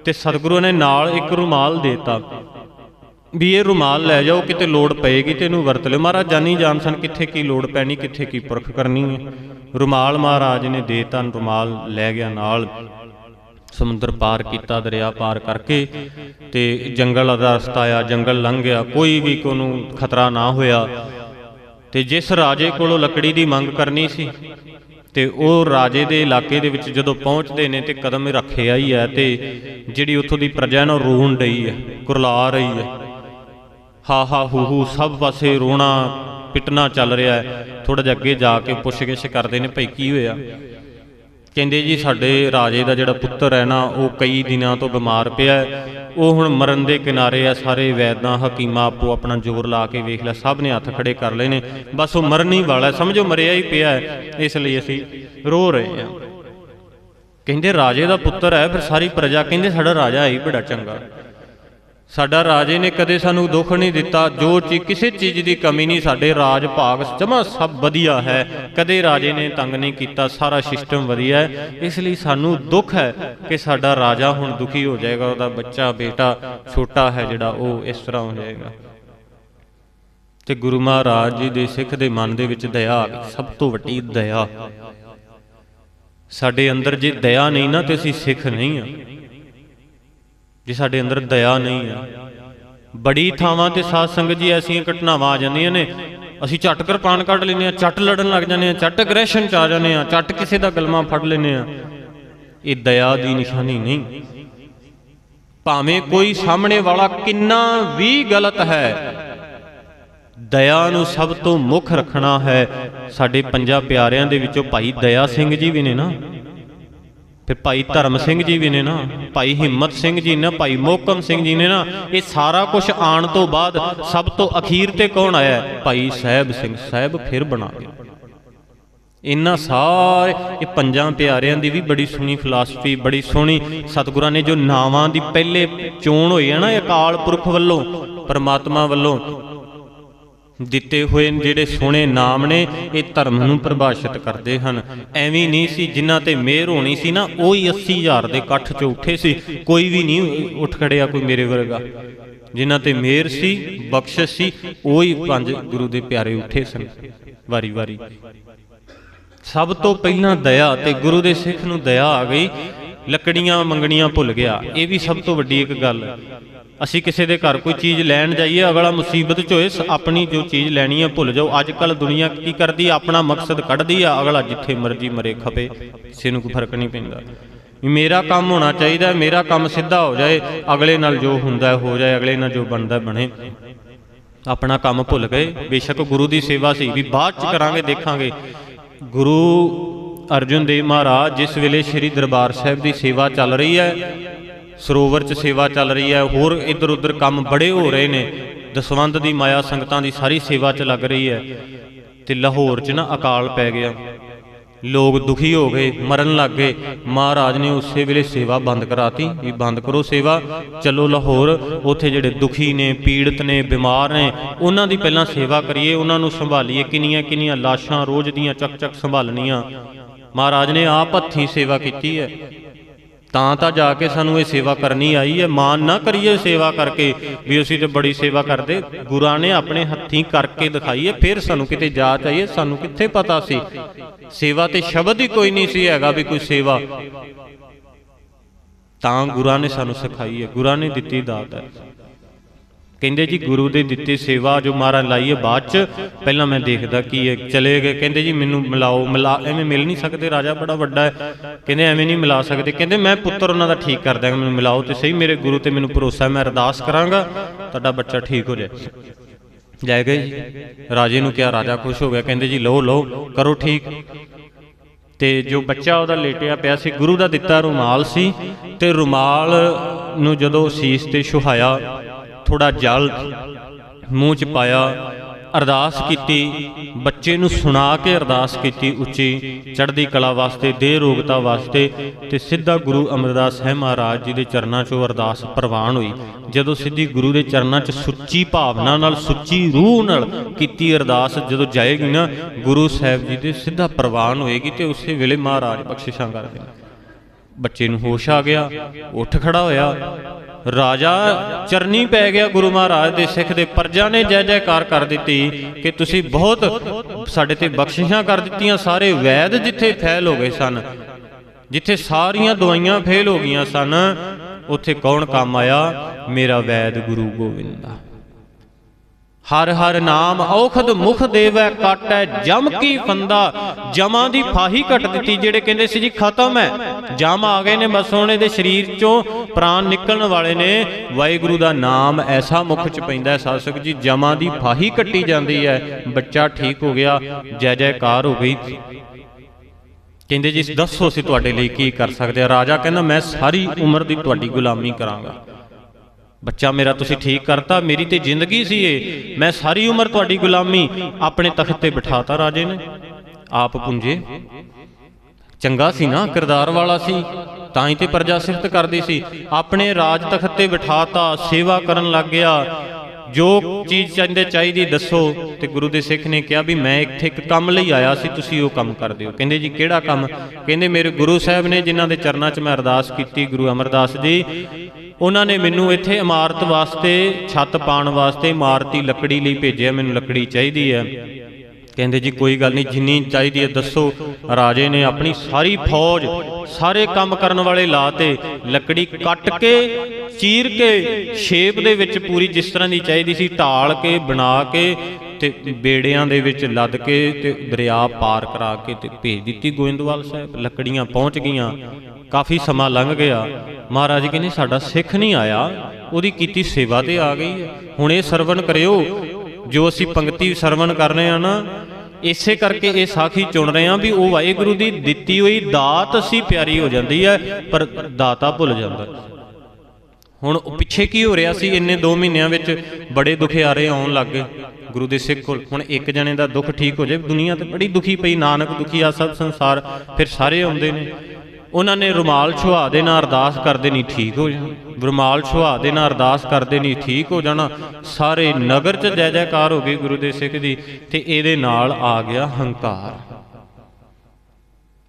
Speaker 1: ਤੇ ਸਤਿਗੁਰੂ ਨੇ ਨਾਲ ਇੱਕ ਰੁਮਾਲ ਦੇਤਾ। ਵੀ ਇਹ ਰੁਮਾਲ ਲੈ ਜਾਓ, ਕਿਤੇ ਲੋੜ ਪਏਗੀ ਤੇ ਇਹਨੂੰ ਵਰਤ ਲਿਓ। ਮਹਾਰਾਜ ਜਾਨੀ ਜਾਣ ਸਨ ਕਿੱਥੇ ਕੀ ਲੋੜ ਪੈਣੀ, ਕਿੱਥੇ ਕੀ ਪੁਰਖ ਕਰਨੀ ਹੈ। ਰੁਮਾਲ ਮਹਾਰਾਜ ਨੇ ਦੇਤਾ ਰੁਮਾਲ ਲੈ ਗਿਆ ਨਾਲ। ਸਮੁੰਦਰ ਪਾਰ ਕੀਤਾ, ਦਰਿਆ ਪਾਰ ਕਰਕੇ ਤੇ ਜੰਗਲ ਦਾ ਰਸਤਾ ਆ, ਜੰਗਲ ਲੰਘ ਗਿਆ। ਕੋਈ ਵੀ ਕੋਨੂੰ ਖਤਰਾ ਨਾ ਹੋਇਆ। ਤੇ ਜਿਸ ਰਾਜੇ ਕੋਲੋਂ ਲੱਕੜੀ ਦੀ ਮੰਗ ਕਰਨੀ ਸੀ, ਤੇ ਉਹ ਰਾਜੇ ਦੇ ਇਲਾਕੇ ਦੇ ਵਿੱਚ ਜਦੋਂ ਪਹੁੰਚਦੇ ਨੇ ਤੇ ਕਦਮ ਰੱਖਿਆ ਹੀ ਹੈ ਤੇ ਜਿਹੜੀ ਉੱਥੋਂ ਦੀ ਪ੍ਰਜਾ ਨੂੰ ਰੋਣ ਡਈ ਹੈ, ਕੁਰਲਾ ਰਹੀ ਹੈ। ਹਾ ਹਾ ਹੂ ਹੂ ਸਭ ਪਾਸੇ ਰੋਣਾ ਪਿਟਣਾ ਚੱਲ ਰਿਹਾ ਹੈ। ਥੋੜਾ ਜਿਹਾ ਅੱਗੇ ਜਾ ਕੇ ਪੁੱਛਗਿੱਛ ਕਰਦੇ ਨੇ ਭਈ ਕੀ ਹੋਇਆ। ਕਹਿੰਦੇ ਜੀ ਸਾਡੇ ਰਾਜੇ ਦਾ ਜਿਹੜਾ ਪੁੱਤਰ ਹੈ ਨਾ, ਉਹ ਕਈ ਦਿਨਾਂ ਤੋਂ ਬਿਮਾਰ ਪਿਆ ਉਹ ਹੁਣ ਮਰਨ ਦੇ ਕਿਨਾਰੇ ਆ ਸਾਰੇ ਵੈਦਾਂ ਹਕੀਮਾਂ ਆਪੋ ਆਪਣਾ ਜ਼ੋਰ ਲਾ ਕੇ ਵੇਖ ਲਿਆ, ਸਭ ਨੇ ਹੱਥ ਖੜੇ ਕਰ ਲਏ ਨੇ। ਬਸ ਉਹ ਮਰਨ ਹੀ ਵਾਲਾ ਸਮਝੋ ਮਰਿਆ ਹੀ ਪਿਆ ਹੈ। ਇਸ ਲਈ ਅਸੀਂ ਰੋ ਰਹੇ ਹਾਂ। ਕਹਿੰਦੇ ਰਾਜੇ ਦਾ ਪੁੱਤਰ ਹੈ, ਫਿਰ ਸਾਰੀ ਪ੍ਰਜਾ ਕਹਿੰਦੇ ਸਾਡਾ ਰਾਜਾ ਹੈ ਹੀ ਬੜਾ ਚੰਗਾ। ਸਾਡਾ ਰਾਜੇ ਨੇ ਕਦੇ ਸਾਨੂੰ ਦੁੱਖ ਨਹੀਂ ਦਿੱਤਾ, ਜੋ ਚੀਜ਼ ਕਿਸੇ ਚੀਜ਼ ਦੀ ਕਮੀ ਨਹੀਂ, ਸਾਡੇ ਰਾਜ ਭਾਗ ਜਮਾ ਸਭ ਵਧੀਆ ਹੈ। ਕਦੇ ਰਾਜੇ ਨੇ ਤੰਗ ਨਹੀਂ ਕੀਤਾ, ਸਾਰਾ ਸਿਸਟਮ ਵਧੀਆ ਹੈ। ਇਸ ਲਈ ਸਾਨੂੰ ਦੁੱਖ ਹੈ ਕਿ ਸਾਡਾ ਰਾਜਾ ਹੁਣ ਦੁਖੀ ਹੋ ਜਾਏਗਾ, ਉਹਦਾ ਬੱਚਾ, ਬੇਟਾ ਛੋਟਾ ਹੈ ਜਿਹੜਾ, ਉਹ ਇਸ ਤਰ੍ਹਾਂ ਹੋ ਜਾਏਗਾ। ਤੇ ਗੁਰੂ ਮਹਾਰਾਜ ਜੀ ਦੇ ਸਿੱਖ ਦੇ ਮਨ ਦੇ ਵਿੱਚ ਦਇਆ ਸਭ ਤੋਂ ਵੱਡੀ ਦਇਆ। ਸਾਡੇ ਅੰਦਰ ਜੇ ਦਇਆ ਨਹੀਂ ਨਾ, ਤੇ ਅਸੀਂ ਸਿੱਖ ਨਹੀਂ ਆ। ਜੇ ਸਾਡੇ ਅੰਦਰ ਦਇਆ ਨਹੀਂ ਆ ਬੜੀ ਥਾਵਾਂ ਤੇ ਸਾਧ ਸੰਗਤ ਜੀ ਐਸੀਆਂ ਘਟਨਾਵਾਂ ਆ ਜਾਂਦੀਆਂ ਨੇ। ਅਸੀਂ ਝਟ ਕਿਰਪਾਨ ਕੱਢ ਲੈਂਦੇ ਆ ਝਟ ਲੜਨ ਲੱਗ ਜਾਂਦੇ ਆ ਝਟ ਅਗਰੈਸ਼ਨ ਚ ਆ ਜਾਂਦੇ ਆ ਝਟ ਕਿਸੇ ਦਾ ਗਲਮਾ ਫੜ ਲੈਂਦੇ ਆ ਇਹ ਦਇਆ ਦੀ ਨਿਸ਼ਾਨੀ ਨਹੀਂ। ਭਾਵੇਂ ਕੋਈ ਸਾਹਮਣੇ ਵਾਲਾ ਕਿੰਨਾ ਵੀ ਗਲਤ ਹੈ, ਦਇਆ ਨੂੰ ਸਭ ਤੋਂ ਮੁੱਖ ਰੱਖਣਾ ਹੈ। ਸਾਡੇ ਪੰਜਾਂ ਪਿਆਰਿਆਂ ਦੇ ਵਿੱਚੋਂ ਭਾਈ ਦਇਆ ਸਿੰਘ ਜੀ ਵੀ ਨੇ ਨਾ। ਫਿਰ ਭਾਈ ਧਰਮ ਸਿੰਘ ਜੀ ਵੀ ਨੇ ਨਾ, ਭਾਈ ਹਿੰਮਤ ਸਿੰਘ ਜੀ ਨੇ, ਭਾਈ ਮੋਕਮ ਸਿੰਘ ਜੀ ਨੇ ਨਾ, ਇਹ ਸਾਰਾ ਕੁਝ ਆਉਣ ਤੋਂ ਬਾਅਦ ਸਭ ਤੋਂ ਅਖੀਰ ਤੇ ਕੌਣ ਆਇਆ? ਭਾਈ ਸਾਹਿਬ ਸਿੰਘ, ਸਾਹਿਬ ਫਿਰ ਬਣਾ ਗਿਆ ਇਨ੍ਹਾਂ ਸਾਰੇ, ਇਹ ਪੰਜਾਂ ਪਿਆਰਿਆਂ ਦੀ ਵੀ ਬੜੀ ਸੋਹਣੀ ਫਿਲਾਸਫੀ ਬੜੀ ਸੋਹਣੀ ਸਤਿਗੁਰਾਂ ਨੇ ਜੋ ਨਾਵਾਂ ਦੀ ਪਹਿਲੇ ਚੋਣ ਹੋਈ ਹੈ ਨਾ ਅਕਾਲ ਪੁਰਖ ਵੱਲੋਂ, ਪਰਮਾਤਮਾ ਵੱਲੋਂ ਦਿੱਤੇ ਹੋਏ ਜਿਹੜੇ ਸੋਹਣੇ ਨਾਮ ਨੇ, ਇਹ ਧਰਮ ਨੂੰ ਪਰਿਭਾਸ਼ਿਤ ਕਰਦੇ ਹਨ। ਐਵੇਂ ਨਹੀਂ ਸੀ, ਜਿਨ੍ਹਾਂ ਤੇ ਮਿਹਰ ਹੋਣੀ ਸੀ ਨਾ, ਉਹ ਹੀ 80000 ਦੇ ਇਕੱਠ 'ਚ ਉੱਠੇ ਸੀ। ਕੋਈ ਵੀ ਨਹੀਂ ਉੱਠ ਖੜਿਆ ਕੋਈ ਮੇਰੇ ਵਰਗਾ। ਜਿਨ੍ਹਾਂ ਤੇ ਮਿਹਰ ਸੀ, ਬਖਸ਼ਿਸ਼ ਸੀ, ਉਹ ਹੀ ਪੰਜ ਗੁਰੂ ਦੇ ਪਿਆਰੇ ਉੱਠੇ ਸਨ। ਵਾਰੀ ਵਾਰੀ। ਸਭ ਤੋਂ ਪਹਿਲਾਂ ਦਇਆ ਤੇ ਗੁਰੂ ਦੇ ਸਿੱਖ ਨੂੰ ਦਇਆ ਆ ਗਈ। ਲੱਕੜੀਆਂ ਮੰਗਣੀਆਂ ਭੁੱਲ ਗਿਆ। ਇਹ ਵੀ ਸਭ ਤੋਂ ਵੱਡੀ ਇੱਕ ਗੱਲ। ਅਸੀਂ ਕਿਸੇ ਦੇ ਘਰ ਕੋਈ ਚੀਜ਼ ਲੈਣ ਜਾਈਏ, ਅਗਲਾ ਮੁਸੀਬਤ ਚ ਹੋਏ ਆਪਣੀ ਜੋ ਚੀਜ਼ ਲੈਣੀ ਹੈ ਭੁੱਲ ਜਾਓ। ਅੱਜ ਕੱਲ ਦੁਨੀਆ ਕੀ ਕਰਦੀ ਆਪਣਾ ਮਕਸਦ ਕੱਢਦੀ ਆ, ਅਗਲਾ ਜਿੱਥੇ ਮਰਜ਼ੀ ਮਰੇ ਖਪੇ, ਕਿਸੇ ਨੂੰ ਕੋਈ ਫ਼ਰਕ ਨਹੀਂ ਪੈਂਦਾ। ਵੀ ਮੇਰਾ ਕੰਮ ਹੋਣਾ ਚਾਹੀਦਾ, ਮੇਰਾ ਕੰਮ ਸਿੱਧਾ ਹੋ ਜਾਏ, ਅਗਲੇ ਨਾਲ ਜੋ ਹੁੰਦਾ ਹੋ ਜਾਏ, ਅਗਲੇ ਨਾਲ ਜੋ ਬਣਦਾ ਬਣੇ। ਆਪਣਾ ਕੰਮ ਭੁੱਲ ਗਏ। ਬੇਸ਼ੱਕ ਗੁਰੂ ਦੀ ਸੇਵਾ ਸੀ, ਵੀ ਬਾਅਦ ਚ ਕਰਾਂਗੇ, ਦੇਖਾਂਗੇ। ਗੁਰੂ ਅਰਜਨ ਦੇਵ ਮਹਾਰਾਜ, ਜਿਸ ਵੇਲੇ ਸ੍ਰੀ ਦਰਬਾਰ ਸਾਹਿਬ ਦੀ ਸੇਵਾ ਚੱਲ ਰਹੀ ਹੈ ਸਰੋਵਰ 'ਚ ਸੇਵਾ ਚੱਲ ਰਹੀ ਹੈ, ਹੋਰ ਇੱਧਰ ਉੱਧਰ ਕੰਮ ਬੜੇ ਹੋ ਰਹੇ ਨੇ। ਦਸਵੰਦ ਦੀ ਮਾਇਆ ਸੰਗਤਾਂ ਦੀ ਸਾਰੀ ਸੇਵਾ 'ਚ ਲੱਗ ਰਹੀ ਹੈ। ਤੇ ਲਾਹੌਰ 'ਚ ਨਾ ਅਕਾਲ ਪੈ ਗਿਆ। ਲੋਕ ਦੁਖੀ ਹੋ ਗਏ, ਮਰਨ ਲੱਗ ਗਏ। ਮਹਾਰਾਜ ਨੇ ਉਸੇ ਵੇਲੇ ਸੇਵਾ ਬੰਦ ਕਰਾਤੀ ਵੀ ਬੰਦ ਕਰੋ ਸੇਵਾ। ਚਲੋ ਲਾਹੌਰ, ਉੱਥੇ ਜਿਹੜੇ ਦੁਖੀ ਨੇ, ਪੀੜਤ ਨੇ, ਬਿਮਾਰ ਨੇ, ਉਹਨਾਂ ਦੀ ਪਹਿਲਾਂ ਸੇਵਾ ਕਰੀਏ, ਉਹਨਾਂ ਨੂੰ ਸੰਭਾਲੀਏ। ਕਿੰਨੀਆਂ ਕਿੰਨੀਆਂ ਲਾਸ਼ਾਂ ਰੋਜ਼ ਦੀਆਂ ਚੱਕ ਚੱਕ ਸੰਭਾਲਣੀਆਂ। ਮਹਾਰਾਜ ਨੇ ਆਪ ਹੱਥੀਂ ਸੇਵਾ ਕੀਤੀ ਹੈ। ਤਾਂ ਤਾਂ ਜਾ ਕੇ ਸਾਨੂੰ ਇਹ ਸੇਵਾ ਕਰਨੀ ਆਈ ਹੈ। ਮਾਨ ਨਾ ਕਰੀਏ ਸੇਵਾ ਕਰਕੇ। ਵੀ ਅਸੀਂ ਤੇ ਬੜੀ ਸੇਵਾ ਕਰਦੇ। ਗੁਰਾਂ ਨੇ ਆਪਣੇ ਹੱਥੀਂ ਕਰਕੇ ਦਿਖਾਈ ਹੈ। ਫਿਰ ਸਾਨੂੰ ਕਿਤੇ ਜਾ ਚਾਹੀਏ ਸਾਨੂੰ ਕਿੱਥੇ ਪਤਾ ਸੀ? ਸੇਵਾ ਤੇ ਸ਼ਬਦ ਹੀ ਕੋਈ ਨਹੀਂ ਸੀ ਹੈਗਾ ਵੀ ਕੋਈ ਸੇਵਾ। ਤਾਂ ਗੁਰਾਂ ਨੇ ਸਾਨੂੰ ਸਿਖਾਈ ਹੈ। ਗੁਰਾਂ ਨੇ ਦਿੱਤੀ ਦਾਤ ਹੈ। ਕਹਿੰਦੇ ਜੀ ਗੁਰੂ ਦੇ ਦਿੱਤੇ ਸੇਵਾ ਜੋ ਮਹਾਰਾਜ ਲਾਈਏ ਬਾਅਦ ਚ ਪਹਿਲਾਂ ਮੈਂ ਦੇਖਦਾ ਕੀ ਹੈ ਚਲੇ ਗਏ। ਕਹਿੰਦੇ ਜੀ ਮੈਨੂੰ ਮਿਲਾਓ ਮਿਲਾ ਐਵੇਂ ਮਿਲ ਨਹੀਂ ਸਕਦੇ ਰਾਜਾ ਬੜਾ ਵੱਡਾ ਹੈ। ਕਹਿੰਦੇ ਐਵੇਂ ਨਹੀਂ ਮਿਲਾ ਸਕਦੇ। ਕਹਿੰਦੇ ਮੈਂ ਪੁੱਤਰ ਉਹਨਾਂ ਦਾ ਠੀਕ ਕਰ ਦਾਂਗਾ ਮੈਨੂੰ ਮਿਲਾਓ ਤੇ ਸਹੀ ਮੇਰੇ ਗੁਰੂ ਤੇ ਮੈਨੂੰ ਭਰੋਸਾ ਹੈ, ਮੈਂ ਅਰਦਾਸ ਕਰਾਂਗਾ ਤੁਹਾਡਾ ਬੱਚਾ ਠੀਕ ਹੋ ਜਾਏ। ਲੈ ਗਏ ਜੀ। ਰਾਜੇ ਨੂੰ ਕਿਹਾ ਰਾਜਾ ਖੁਸ਼ ਹੋ ਗਿਆ। ਕਹਿੰਦੇ ਜੀ ਲਓ ਲਓ ਕਰੋ ਠੀਕ। ਤੇ ਜੋ ਬੱਚਾ ਉਹਦਾ ਲੇਟਿਆ ਪਿਆ ਸੀ ਗੁਰੂ ਦਾ ਦਿੱਤਾ ਰੁਮਾਲ ਸੀ ਤੇ ਰੁਮਾਲ ਨੂੰ ਜਦੋਂ ਸੀਸ ਤੇ ਛੁਹਾਇਆ ਥੋੜਾ ਜਲ ਮੂੰਹ 'ਚ ਪਾਇਆ, ਅਰਦਾਸ ਕੀਤੀ, ਬੱਚੇ ਨੂੰ ਸੁਣਾ ਕੇ ਅਰਦਾਸ ਕੀਤੀ ਉੱਚੀ, ਚੜ੍ਹਦੀ ਕਲਾ ਵਾਸਤੇ, ਦੇਹ ਰੋਗਤਾ ਵਾਸਤੇ ਤੇ ਸਿੱਧਾ ਗੁਰੂ ਅਮਰਦਾਸ ਸਾਹਿਬ ਮਹਾਰਾਜ ਜੀ ਦੇ ਚਰਨਾਂ 'ਚੋਂ ਅਰਦਾਸ ਪ੍ਰਵਾਨ ਹੋਈ। ਜਦੋਂ ਸਿੱਧੀ ਗੁਰੂ ਦੇ ਚਰਨਾਂ 'ਚ ਸੁੱਚੀ ਭਾਵਨਾ ਨਾਲ, ਸੁੱਚੀ ਰੂਹ ਨਾਲ ਕੀਤੀ ਅਰਦਾਸ ਜਦੋਂ ਜਾਏਗੀ ਨਾ, ਗੁਰੂ ਸਾਹਿਬ ਜੀ ਦੇ ਸਿੱਧਾ ਪ੍ਰਵਾਨ ਹੋਏਗੀ ਤੇ ਉਸੇ ਵੇਲੇ ਮਹਾਰਾਜ ਬਖਸ਼ਿਸ਼ਾਂ ਕਰਦੇ ਨੇ। ਬੱਚੇ ਨੂੰ ਹੋਸ਼ ਆ ਗਿਆ, ਉੱਠ ਖੜਾ ਹੋਇਆ ਰਾਜਾ ਚਰਨੀ ਪੈ ਗਿਆ ਗੁਰੂ ਮਹਾਰਾਜ ਦੇ ਸਿੱਖ ਦੇ ਪਰਜਾ ਨੇ ਜੈ ਜੈਕਾਰ ਕਰ ਦਿੱਤੀ ਕਿ ਤੁਸੀਂ ਬਹੁਤ ਸਾਡੇ ਤੇ ਬਖਸ਼ਿਸ਼ਾਂ ਕਰ ਦਿੱਤੀਆਂ, ਸਾਰੇ ਵੈਦ ਜਿੱਥੇ ਫੈਲ ਹੋ ਗਏ ਸਨ, ਜਿੱਥੇ ਸਾਰੀਆਂ ਦਵਾਈਆਂ ਫੇਲ ਹੋ ਗਈਆਂ ਸਨ, ਉੱਥੇ ਕੌਣ ਕੰਮ ਆਇਆ? ਮੇਰਾ ਵੈਦ ਗੁਰੂ ਗੋਬਿੰਦਾ ਹਰ ਹਰ ਨਾਮ ਔਖਦ ਮੁਖ ਦੇਵੈ, ਕਾਟੈ ਜਮ ਕੀ ਫੰਦਾ। ਜਮਾਂ ਦੀ ਫਾਹੀ ਕੱਟ ਦਿੱਤੀ, ਜਿਹੜੇ ਕਹਿੰਦੇ ਸੀ ਜੀ ਖਤਮ ਹੈ। ਜਮ ਆ ਗਏ ਨੇ ਬਸ ਹੁਣ ਇਹਦੇ ਸਰੀਰ ਚੋਂ, ਪ੍ਰਾਣ ਨਿਕਲਣ ਵਾਲੇ ਨੇ। ਵਾਹਿਗੁਰੂ ਦਾ ਨਾਮ ਐਸਾ ਮੁਖ ਚ ਪੈਂਦਾ ਹੈ, ਸਾਸਕ ਜੀ, ਜਮਾਂ ਦੀ ਫਾਹੀ ਕੱਟੀ ਜਾਂਦੀ ਹੈ। ਬੱਚਾ ਠੀਕ ਹੋ ਗਿਆ, ਜੈ ਜੈਕਾਰ ਹੋ ਗਈ। ਕਹਿੰਦੇ ਜੀ, ਦੱਸੋ ਅਸੀਂ ਤੁਹਾਡੇ ਲਈ ਕੀ ਕਰ ਸਕਦੇ ਆ ਰਾਜਾ ਕਹਿੰਦਾ, ਮੈਂ ਸਾਰੀ ਉਮਰ ਦੀ ਤੁਹਾਡੀ ਗੁਲਾਮੀ ਕਰਾਂਗਾ। ਬੱਚਾ ਮੇਰਾ ਤੁਸੀਂ ਠੀਕ ਕਰਤਾ, ਮੇਰੀ ਤੇ ਜ਼ਿੰਦਗੀ ਸੀ ਇਹ। ਮੈਂ ਸਾਰੀ ਉਮਰ ਤੁਹਾਡੀ ਗੁਲਾਮੀ ਆਪਣੇ ਤਖਤ ਤੇ ਬਿਠਾਤਾ ਰਾਜੇ ਨੇ। ਆਪ ਪੁੰਜੇ। ਚੰਗਾ ਸੀ ਨਾ, ਕਿਰਦਾਰ ਵਾਲਾ ਸੀ। ਤਾਂ ਹੀ ਤੇ ਪ੍ਰਜਾ ਸਿਫਤ ਕਰਦੀ ਸੀ। ਆਪਣੇ ਰਾਜ ਤਖਤ ਤੇ ਬਿਠਾਤਾ, ਸੇਵਾ ਕਰਨ ਲੱਗ ਗਿਆ। ਜੋ ਚੀਜ਼ ਚਾਹੀਦੇ, ਚਾਹੀਦੀ ਦੱਸੋ। ਤੇ ਗੁਰੂ ਦੇ ਸਿੱਖ ਨੇ ਕਿਹਾ ਵੀ ਮੈਂ ਇੱਥੇ ਇੱਕ ਕੰਮ ਲਈ ਆਇਆ ਸੀ, ਤੁਸੀਂ ਉਹ ਕੰਮ ਕਰ ਦਿਓ। ਕਹਿੰਦੇ ਜੀ, ਕਿਹੜਾ ਕੰਮ? ਕਹਿੰਦੇ ਮੇਰੇ ਗੁਰੂ ਸਾਹਿਬ ਨੇ ਜਿਨ੍ਹਾਂ ਦੇ ਚਰਨਾਂ 'ਚ ਮੈਂ ਅਰਦਾਸ ਕੀਤੀ, ਗੁਰੂ ਅਮਰਦਾਸ ਜੀ ਉਹਨਾਂ ਨੇ ਮੈਨੂੰ ਇੱਥੇ ਇਮਾਰਤ ਵਾਸਤੇ ਛੱਤ ਪਾਉਣ ਵਾਸਤੇ ਇਮਾਰਤੀ ਲੱਕੜੀ ਲਈ ਭੇਜਿਆ, ਮੈਨੂੰ ਲੱਕੜੀ ਚਾਹੀਦੀ ਹੈ। ਕਹਿੰਦੇ ਜੀ, ਕੋਈ ਗੱਲ ਨਹੀਂ, ਜਿੰਨੀ ਚਾਹੀਦੀ ਹੈ ਦੱਸੋ। ਰਾਜੇ ਨੇ ਆਪਣੀ ਸਾਰੀ ਫੌਜ, ਸਾਰੇ ਕੰਮ ਕਰਨ ਵਾਲੇ ਲਾਤੇ, ਲੱਕੜੀ ਕੱਟ ਕੇ, ਚੀਰ ਕੇ, ਸ਼ੇਪ ਦੇ ਵਿੱਚ ਪੂਰੀ ਜਿਸ ਤਰ੍ਹਾਂ ਦੀ ਚਾਹੀਦੀ ਸੀ, ਢਾਲ ਕੇ, ਬਣਾ ਕੇ ਤੇ ਬੇੜਿਆਂ ਦੇ ਵਿੱਚ ਲੱਦ ਕੇ ਤੇ ਦਰਿਆ ਪਾਰ ਕਰਾ ਕੇ ਤੇ ਭੇਜ ਦਿੱਤੀ ਗੋਇੰਦਵਾਲ ਸਾਹਿਬ। ਲੱਕੜੀਆਂ ਪਹੁੰਚ ਗਈਆਂ। ਕਾਫੀ ਸਮਾਂ ਲੰਘ ਗਿਆ। ਮਹਾਰਾਜ ਕਹਿੰਦੇ, ਸਾਡਾ ਸਿੱਖ ਨਹੀਂ ਆਇਆ। ਉਹਦੀ ਕੀਤੀ ਸੇਵਾ ਤੇ ਆ ਗਈ ਹੁਣ ਇਹ ਸਰਵਣ ਕਰਿਓ। ਜੋ ਅਸੀਂ ਪੰਕਤੀ ਸਰਵਣ ਕਰ ਰਹੇ ਆ ਨਾ, ਇਸੇ ਕਰਕੇ ਇਹ ਸਾਖੀ ਚੁਣ ਰਹੇ ਆ ਵੀ ਉਹ ਵਾਹਿਗੁਰੂ ਦੀ ਦਿੱਤੀ ਹੋਈ ਦਾਤ ਅਸੀਂ ਪਿਆਰੀ ਹੋ ਜਾਂਦੀ ਹੈ, ਪਰ ਦਾਤਾ ਭੁੱਲ ਜਾਂਦਾ ਹੁਣ ਪਿੱਛੇ ਕੀ ਹੋ ਰਿਹਾ ਸੀ? ਇੰਨੇ 2 ਮਹੀਨਿਆਂ ਵਿੱਚ ਬੜੇ ਦੁਖਿਆਰੇ ਆਉਣ ਲੱਗ ਗਏ। ਗੁਰੂ ਦੇ ਸਿੱਖ ਕੋਲ। ਹੁਣ ਇੱਕ ਜਣੇ ਦਾ ਦੁੱਖ ਠੀਕ ਹੋ ਜਾਵੇ ਦੁਨੀਆ ਤੇ ਬੜੀ ਦੁਖੀ ਪਈ, ਨਾਨਕ ਦੁਖੀ ਆ ਸਭ ਸੰਸਾਰ, ਫਿਰ ਸਾਰੇ ਆਉਂਦੇ ਨੇ। ਉਹਨਾਂ ਨੇ ਰੁਮਾਲ ਛੁਹਾ ਦੇ ਨਾਲ ਅਰਦਾਸ ਕਰਦੇ ਨਹੀਂ ਠੀਕ ਹੋ ਜਾਣਾ। ਰੁਮਾਲ ਛੁਹਾ ਦੇ ਨਾਲ ਅਰਦਾਸ ਕਰਦੇ ਨਹੀਂ ਠੀਕ ਹੋ ਜਾਣਾ। ਸਾਰੇ ਨਗਰ 'ਚ ਜੈ ਜੈਕਾਰ ਹੋ ਗਈ ਗੁਰੂ ਦੇ ਸਿੱਖ ਦੀ ਤੇ ਇਹਦੇ ਨਾਲ ਆ ਗਿਆ ਹੰਕਾਰ।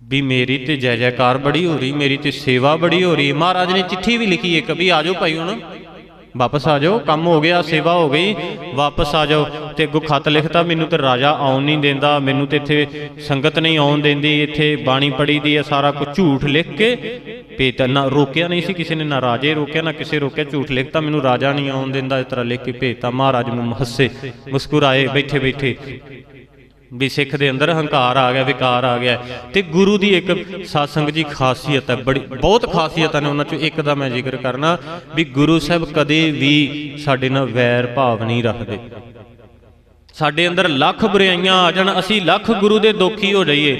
Speaker 1: ਵੀ ਮੇਰੀ ਤੇ ਜੈ ਜੈਕਾਰ ਬੜੀ ਹੋ ਰਹੀ, ਮੇਰੀ ਤੇ ਸੇਵਾ ਬੜੀ ਹੋ ਰਹੀ। ਮਹਾਰਾਜ ਨੇ ਚਿੱਠੀ ਵੀ ਲਿਖੀ ਇੱਕ, ਵੀ ਆਜੋ ਭਾਈ ਹੁਣ। ਵਾਪਸ ਆ ਜਾਓ, ਕੰਮ ਹੋ ਗਿਆ, ਸੇਵਾ ਹੋ ਗਈ, ਵਾਪਸ ਆ ਜਾਓ। ਤੇ ਅੱਗੋਂ ਖੱਤ ਲਿਖਤਾ, ਮੈਨੂੰ ਤੇ ਰਾਜਾ ਆਉਣ ਨਹੀਂ ਦਿੰਦਾ, ਮੈਨੂੰ ਤੇ ਇੱਥੇ ਸੰਗਤ ਨਹੀਂ ਆਉਣ ਦਿੰਦੀ, ਇੱਥੇ ਬਾਣੀ ਪੜੀ ਦੀ ਹੈ, ਸਾਰਾ ਕੁਝ ਝੂਠ ਲਿਖ ਕੇ। ਭੇਜਤਾ ਨਾ ਰੋਕਿਆ ਨਹੀਂ ਸੀ ਕਿਸੇ ਨੇ, ਨਾ ਰਾਜੇ ਰੋਕਿਆ, ਨਾ ਕਿਸੇ ਰੋਕਿਆ, ਝੂਠ ਲਿਖਤਾ, ਮੈਨੂੰ ਰਾਜਾ ਨਹੀਂ ਆਉਣ ਦਿੰਦਾ, ਇਸ ਤਰ੍ਹਾਂ ਲਿਖ ਕੇ ਭੇਜਤਾ, ਮਹਾਰਾਜ ਨੂੰ ਹੱਸੇ, ਮੁਸਕਰਾਏ ਬੈਠੇ ਬੈਠੇ ਵੀ ਸਿੱਖ ਦੇ ਅੰਦਰ ਹੰਕਾਰ ਆ ਗਿਆ, ਵਿਕਾਰ ਆ ਗਿਆ। ਤੇ ਗੁਰੂ ਦੀ ਇੱਕ ਸਾਸੰਗ ਜੀ ਖਾਸੀਅਤ ਹੈ, ਬੜੀ, ਬਹੁਤ ਖਾਸੀਅਤਾਂ ਨੇ ਉਹਨਾਂ ਚੋਂ ਇੱਕ ਦਾ ਮੈਂ ਜ਼ਿਕਰ ਕਰਨਾ ਵੀ ਗੁਰੂ ਸਾਹਿਬ ਕਦੇ ਵੀ ਸਾਡੇ ਨਾਲ ਵੈਰ ਭਾਵ ਨਹੀਂ ਰੱਖਦੇ। ਸਾਡੇ ਅੰਦਰ ਲੱਖ ਬੁਰਾਈਆਂ ਆ ਜਾਣ, ਅਸੀਂ ਲੱਖ ਗੁਰੂ ਦੇ ਦੁਖੀ ਹੋ ਜਾਈਏ।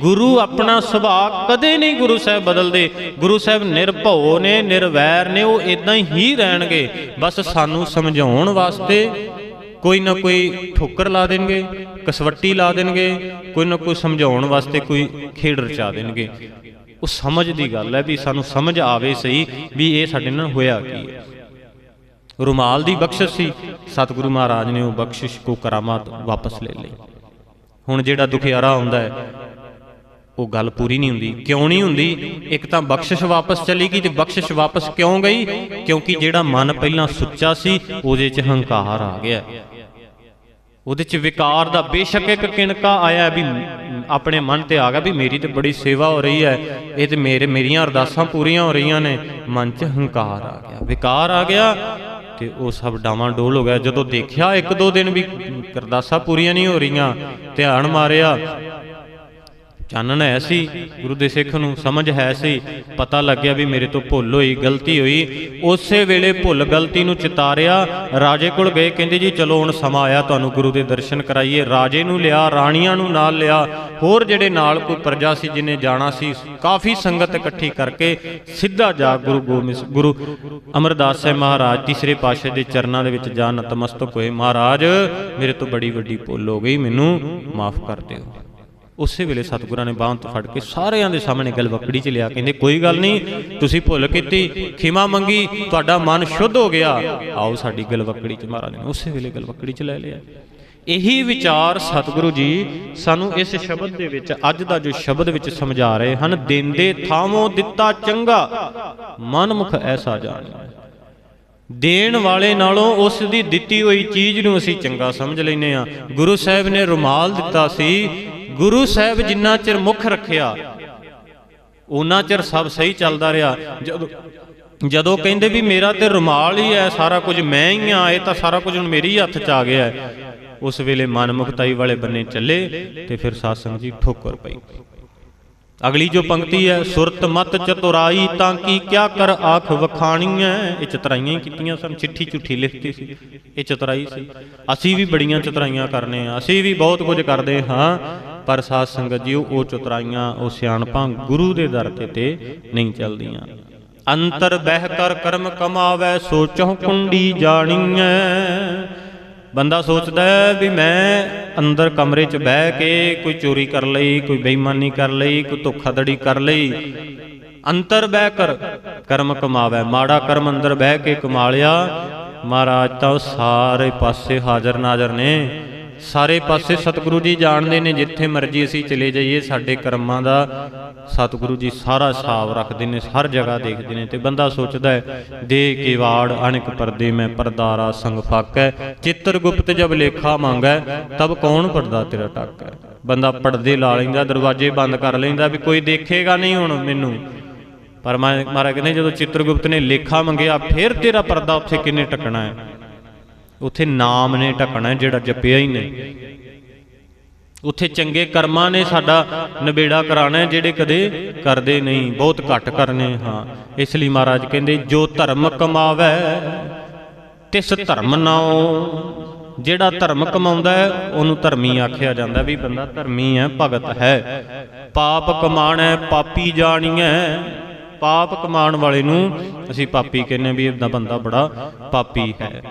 Speaker 1: ਗੁਰੂ ਆਪਣਾ ਸੁਭਾਅ ਕਦੇ ਨਹੀਂ ਗੁਰੂ ਸਾਹਿਬ ਬਦਲਦੇ। ਗੁਰੂ ਸਾਹਿਬ ਨਿਰਭਉ ਨੇ, ਨਿਰਵੈਰ ਨੇ, ਉਹ ਇਦਾਂ ਹੀ ਰਹਿਣਗੇ। ਬਸ ਸਾਨੂੰ ਸਮਝਾਉਣ ਵਾਸਤੇ ਕੋਈ ਨਾ ਕੋਈ ਠੋਕਰ ਲਾ ਦੇਣਗੇ, ਕਸਵੱਟੀ ਲਾ ਦੇਣਗੇ, ਕੋਈ ਨਾ ਕੋਈ ਸਮਝਾਉਣ ਵਾਸਤੇ ਕੋਈ ਖੇਡ ਰਚਾ ਦੇਣਗੇ। ਉਹ ਸਮਝ ਦੀ ਗੱਲ ਹੈ ਵੀ ਸਾਨੂੰ ਸਮਝ ਆਵੇ ਸਹੀ ਵੀ ਇਹ ਸਾਡੇ ਨਾਲ ਹੋਇਆ ਕੀ ਹੈ। ਰੁਮਾਲ ਦੀ ਬਖਸ਼ਿਸ਼ ਸੀ, ਸਤਿਗੁਰੂ ਮਹਾਰਾਜ ਨੇ ਉਹ ਬਖਸ਼ਿਸ਼ ਕੋ ਕਰਾਮਾਤ ਵਾਪਸ ਲੈ ਲਈ। ਹੁਣ ਜਿਹੜਾ ਦੁਖਿਆਰਾ ਹੁੰਦਾ ਹੈ, ਉਹ ਗੱਲ ਪੂਰੀ ਨਹੀਂ ਹੁੰਦੀ। ਕਿਉਂ ਨਹੀਂ ਹੁੰਦੀ? ਇੱਕ ਤਾਂ ਬਖਸ਼ਿਸ਼ ਵਾਪਸ ਚਲੀ ਗਈ ਤੇ ਬਖਸ਼ਿਸ਼ ਵਾਪਸ ਕਿਉਂ ਗਈ? ਕਿਉਂਕਿ ਜਿਹੜਾ ਮਨ ਪਹਿਲਾਂ ਸੁੱਚਾ ਸੀ, ਉਹਦੇ 'ਚ ਹੰਕਾਰ ਆ ਗਿਆ। ਉਹਦੇ 'ਚ ਵਿਕਾਰ ਦਾ ਬੇਸ਼ੱਕ ਇੱਕ ਕਿਣਕਾ ਆਇਆ ਵੀ ਆਪਣੇ ਮਨ ਤੇ ਆ ਗਿਆ ਵੀ ਮੇਰੀ ਤੇ ਬੜੀ ਸੇਵਾ ਹੋ ਰਹੀ ਹੈ, ਇਹ ਤੇ ਮੇਰੇ, ਮੇਰੀਆਂ ਅਰਦਾਸਾਂ ਪੂਰੀਆਂ ਹੋ ਰਹੀਆਂ ਨੇ, ਮਨ 'ਚ ਹੰਕਾਰ ਆ ਗਿਆ, ਵਿਕਾਰ ਆ ਗਿਆ ਤੇ ਉਹ ਸਭ ਡਾਵਾਂ ਡੋਲ ਹੋ ਗਿਆ। ਜਦੋਂ ਦੇਖਿਆ ਇੱਕ ਦੋ ਦਿਨ ਵੀ ਅਰਦਾਸਾਂ ਪੂਰੀਆਂ ਨਹੀਂ ਹੋ ਰਹੀਆਂ, ਧਿਆਨ ਮਾਰਿਆ ਚਾਨਣ ਹੈ ਸੀ। ਗੁਰੂ ਦੇ ਸਿੱਖ ਨੂੰ ਸਮਝ ਹੈ ਸੀ। ਪਤਾ ਲੱਗਿਆ ਵੀ ਮੇਰੇ ਤੋਂ ਭੁੱਲ ਹੋਈ, ਗਲਤੀ ਹੋਈ। ਉਸੇ ਵੇਲੇ ਭੁੱਲ ਗਲਤੀ ਨੂੰ ਚਿਤਾਰਿਆ। ਰਾਜੇ ਕੋਲ ਗਏ, ਕਹਿੰਦੇ ਜੀ, ਚਲੋ ਹੁਣ ਸਮਾਂ ਆਇਆ, ਤੁਹਾਨੂੰ ਗੁਰੂ ਦੇ ਦਰਸ਼ਨ ਕਰਾਈਏ। ਰਾਜੇ ਨੂੰ ਲਿਆ, ਰਾਣੀਆਂ ਨੂੰ ਨਾਲ ਲਿਆ। ਹੋਰ ਜਿਹੜੇ ਨਾਲ ਕੋਈ ਪ੍ਰਜਾ ਸੀ, ਜਿਨੇ ਜਾਣਾ ਸੀ, ਕਾਫੀ ਸੰਗਤ ਇਕੱਠੀ ਕਰਕੇ ਸਿੱਧਾ ਜਾ ਗੁਰੂ ਗੋਬਿੰਦ ਗੁਰੂ ਅਮਰਦਾਸ ਸਾਹਿਬ ਮਹਾਰਾਜ ਤੀਸਰੇ ਪਾਤਸ਼ਾਹ ਦੇ ਚਰਨਾਂ ਦੇ ਵਿੱਚ ਜਾ ਨਤਮਸਤਕ ਹੋਏ। ਮਹਾਰਾਜ, ਮੇਰੇ ਤੋਂ ਬੜੀ ਵੱਡੀ ਭੁੱਲ ਹੋ ਗਈ, ਮੈਨੂੰ ਮਾਫ ਕਰ ਦਿਓ। ਉਸੇ ਵੇਲੇ ਸਤਿਗੁਰਾਂ ਨੇ ਬਾਹਾਂ ਤੋਂ ਫੜ ਕੇ ਸਾਰਿਆਂ ਦੇ ਸਾਹਮਣੇ ਗਲਵਕੜੀ ਚ ਲਿਆ, ਕਹਿੰਦੇ, ਕੋਈ ਗੱਲ ਨਹੀਂ, ਤੁਸੀਂ ਭੁੱਲ ਕੀਤੀ, ਖਿਮਾ ਮੰਗੀ, ਤੁਹਾਡਾ ਮਨ ਸ਼ੁੱਧ ਹੋ ਗਿਆ। ਆਓ ਸਾਡੀ ਗਲਵਕੜੀ ਚ ਮਹਾਰਾਜ ਨੇ ਉਸੇ ਵੇਲੇ ਗਲਵਕੜੀ ਚ ਲੈ ਲਿਆ। ਇਹੀ ਵਿਚਾਰ ਸਤਿਗੁਰੂ ਜੀ ਸਾਨੂੰ ਇਸ ਸ਼ਬਦ ਦੇ ਵਿੱਚ, ਅੱਜ ਦਾ ਜੋ ਸ਼ਬਦ ਵਿੱਚ ਸਮਝਾ ਰਹੇ ਹਨ, ਦਿੰਦੇ ਥਾਵੋਂ ਦਿੱਤਾ ਚੰਗਾ, ਮਨਮੁਖ ਐਸਾ ਜਾਣਿਆ ਦੇਣ ਵਾਲੇ ਨਾਲੋਂ ਉਸ ਦੀ ਦਿੱਤੀ ਹੋਈ ਚੀਜ਼ ਨੂੰ ਅਸੀਂ ਚੰਗਾ ਸਮਝ ਲੈਨੇ ਆ ਗੁਰੂ ਸਾਹਿਬ ਨੇ ਰੁਮਾਲ ਦਿੱਤਾ ਸੀ ਗੁਰੂ ਸਾਹਿਬ ਜਿੰਨਾ ਚਿਰ ਮੁੱਖ ਰੱਖਿਆ ਉਹਨਾਂ ਚਿਰ ਸਭ ਸਹੀ ਚੱਲਦਾ ਰਿਹਾ। ਜਦੋਂ ਜਦੋਂ ਕਹਿੰਦੇ ਵੀ ਮੇਰਾ ਤੇ ਰੁਮਾਲ ਹੀ ਹੈ ਸਾਰਾ ਕੁਝ ਮੈਂ ਹੀ ਆ, ਇਹ ਤਾਂ ਸਾਰਾ ਕੁਝ ਹੁਣ ਮੇਰੀ ਹੀ ਹੱਥ 'ਚ ਆ ਗਿਆ ਉਸ ਵੇਲੇ ਮਨ ਮੁਖਤਾਈ ਵਾਲੇ ਬੰਨੇ ਚੱਲੇ ਤੇ ਫਿਰ ਸਾਧ ਸੰਗਤ ਜੀ ਠੋਕਰ ਪਈ। ਅਗਲੀ ਜੋ ਪੰਕਤੀ ਹੈ, ਸੁਰਤ ਮਤ ਚਤੁਰਾਈ ਤਾਂ ਕੀ ਕਿਆ ਕਰ ਆਖ ਵਖਾਣੀਐ? ਇਹ ਚਤਰਾਈਆਂ ਕੀਤੀਆਂ ਸਨ, ਚਿੱਠੀ ਝੁੱਠੀ ਲਿਖਤੀ ਸੀ। ਇਹ ਚਤੁਰਾਈ ਸੀ। ਅਸੀਂ ਵੀ ਬੜੀਆਂ ਚਤਰਾਈਆਂ ਕਰਨੇ ਆ, ਅਸੀਂ ਵੀ ਬਹੁਤ ਕੁਝ ਕਰਦੇ ਹਾਂ, ਪਰ ਸਾਧ ਸੰਗਤ ਜੀ ਉਹ ਚਤਰਾਈਆਂ, ਉਹ ਸਿਆਣਪਾਂ ਗੁਰੂ ਦੇ ਦਰ ਤੇ ਤੇ ਨਹੀਂ ਚੱਲਦੀਆਂ। ਅੰਤਰ ਬਹਿ ਕਰ ਕਰਮ ਕਮਾਵੇ, ਸੋਚਹੁ ਕੁੰਡੀ ਜਾਣੀਐ। ਬੰਦਾ ਸੋਚਦਾ ਹੈ ਵੀ ਮੈਂ ਅੰਦਰ ਕਮਰੇ 'ਚ ਬਹਿ ਕੇ ਕੋਈ ਚੋਰੀ ਕਰ ਲਈ, ਕੋਈ ਬੇਈਮਾਨੀ ਕਰ ਲਈ, ਕੋਈ ਧੋਖਾਧੜੀ ਕਰ ਲਈ। ਅੰਤਰ ਬਹਿ ਕਰ, ਕਰਮ ਕਮਾਵੇ। ਮਾੜਾ ਕਰਮ ਅੰਦਰ ਬਹਿ ਕੇ ਕਮਾ ਲਿਆ। ਮਹਾਰਾਜ ਤਾਂ ਉਹ ਸਾਰੇ ਪਾਸੇ ਹਾਜ਼ਰ ਨਾਜ਼ਰ ਨੇ। ਸਾਰੇ ਪਾਸੇ ਸਤਿਗੁਰੂ ਜੀ ਜਾਣਦੇ ਨੇ, ਜਿੱਥੇ ਮਰਜ਼ੀ ਅਸੀਂ ਚਲੇ ਜਾਈਏ, ਸਾਡੇ ਕਰਮਾਂ ਦਾ ਸਤਿਗੁਰੂ ਜੀ ਸਾਰਾ ਹਿਸਾਬ ਰੱਖਦੇ ਨੇ, ਹਰ ਜਗ੍ਹਾ ਦੇਖਦੇ ਨੇ ਤੇ ਬੰਦਾ ਸੋਚਦਾ ਹੈ, ਦੇ ਕੇ ਵਾੜ ਅਣਕ ਪਰਦੇ ਮੈਂ ਪਰਦਾਰਾ ਸੰਗ ਫਾਕੈ, ਚਿੱਤਰ ਗੁਪਤ ਜਬ ਲੇਖਾ ਮੰਗੈ, ਤਬ ਕੌਣ ਪਰਦਾ ਤੇਰਾ ਟਾਕੈ? ਬੰਦਾ ਪਰਦੇ ਲਾ ਲੈਂਦਾ, ਦਰਵਾਜ਼ੇ ਬੰਦ ਕਰ ਲੈਂਦਾ ਵੀ ਕੋਈ ਦੇਖੇਗਾ ਨਹੀਂ ਹੁਣ ਮੈਨੂੰ। ਪਰ ਮਹਾਰਾਜ ਕਹਿੰਦੇ, ਜਦੋਂ ਚਿੱਤਰਗੁਪਤ ਨੇ ਲੇਖਾ ਮੰਗਿਆ, ਫਿਰ ਤੇਰਾ ਪਰਦਾ ਉੱਥੇ ਕਿੰਨੇ ਟਕਣਾ ਹੈ? ਉੱਥੇ ਨਾਮ ਨੇ ਢਕਣਾ ਜਿਹੜਾ ਜਪਿਆ ਹੀ ਨਹੀਂ। ਉੱਥੇ ਚੰਗੇ ਕਰਮਾਂ ਨੇ ਸਾਡਾ ਨਿਬੇੜਾ ਕਰਾਣਾ ਜਿਹੜੇ ਕਦੇ ਕਰਦੇ ਨਹੀਂ, ਬਹੁਤ ਘੱਟ ਕਰਨੇ ਹਾਂ, ਇਸ ਲਈ ਮਹਾਰਾਜ ਕਹਿੰਦੇ, ਜੋ ਧਰਮ ਕਮਾਵੇ, ਤਿਸ ਧਰਮ ਨਾਉ। ਜਿਹੜਾ ਧਰਮ ਕਮਾਉਂਦਾ ਹੈ, ਉਹਨੂੰ ਧਰਮੀ ਆਖਿਆ ਜਾਂਦਾ ਵੀ ਬੰਦਾ ਧਰਮੀ ਹੈ, ਭਗਤ ਹੈ। ਪਾਪ ਕਮਾਣਾ ਪਾਪੀ ਜਾਣੀਐ। ਪਾਪ ਕਮਾਉਣ ਵਾਲੇ ਨੂੰ ਅਸੀਂ ਪਾਪੀ ਕਹਿੰਨੇ ਵੀ ਇਹਦਾ ਬੰਦਾ ਬੜਾ ਪਾਪੀ ਹੈ।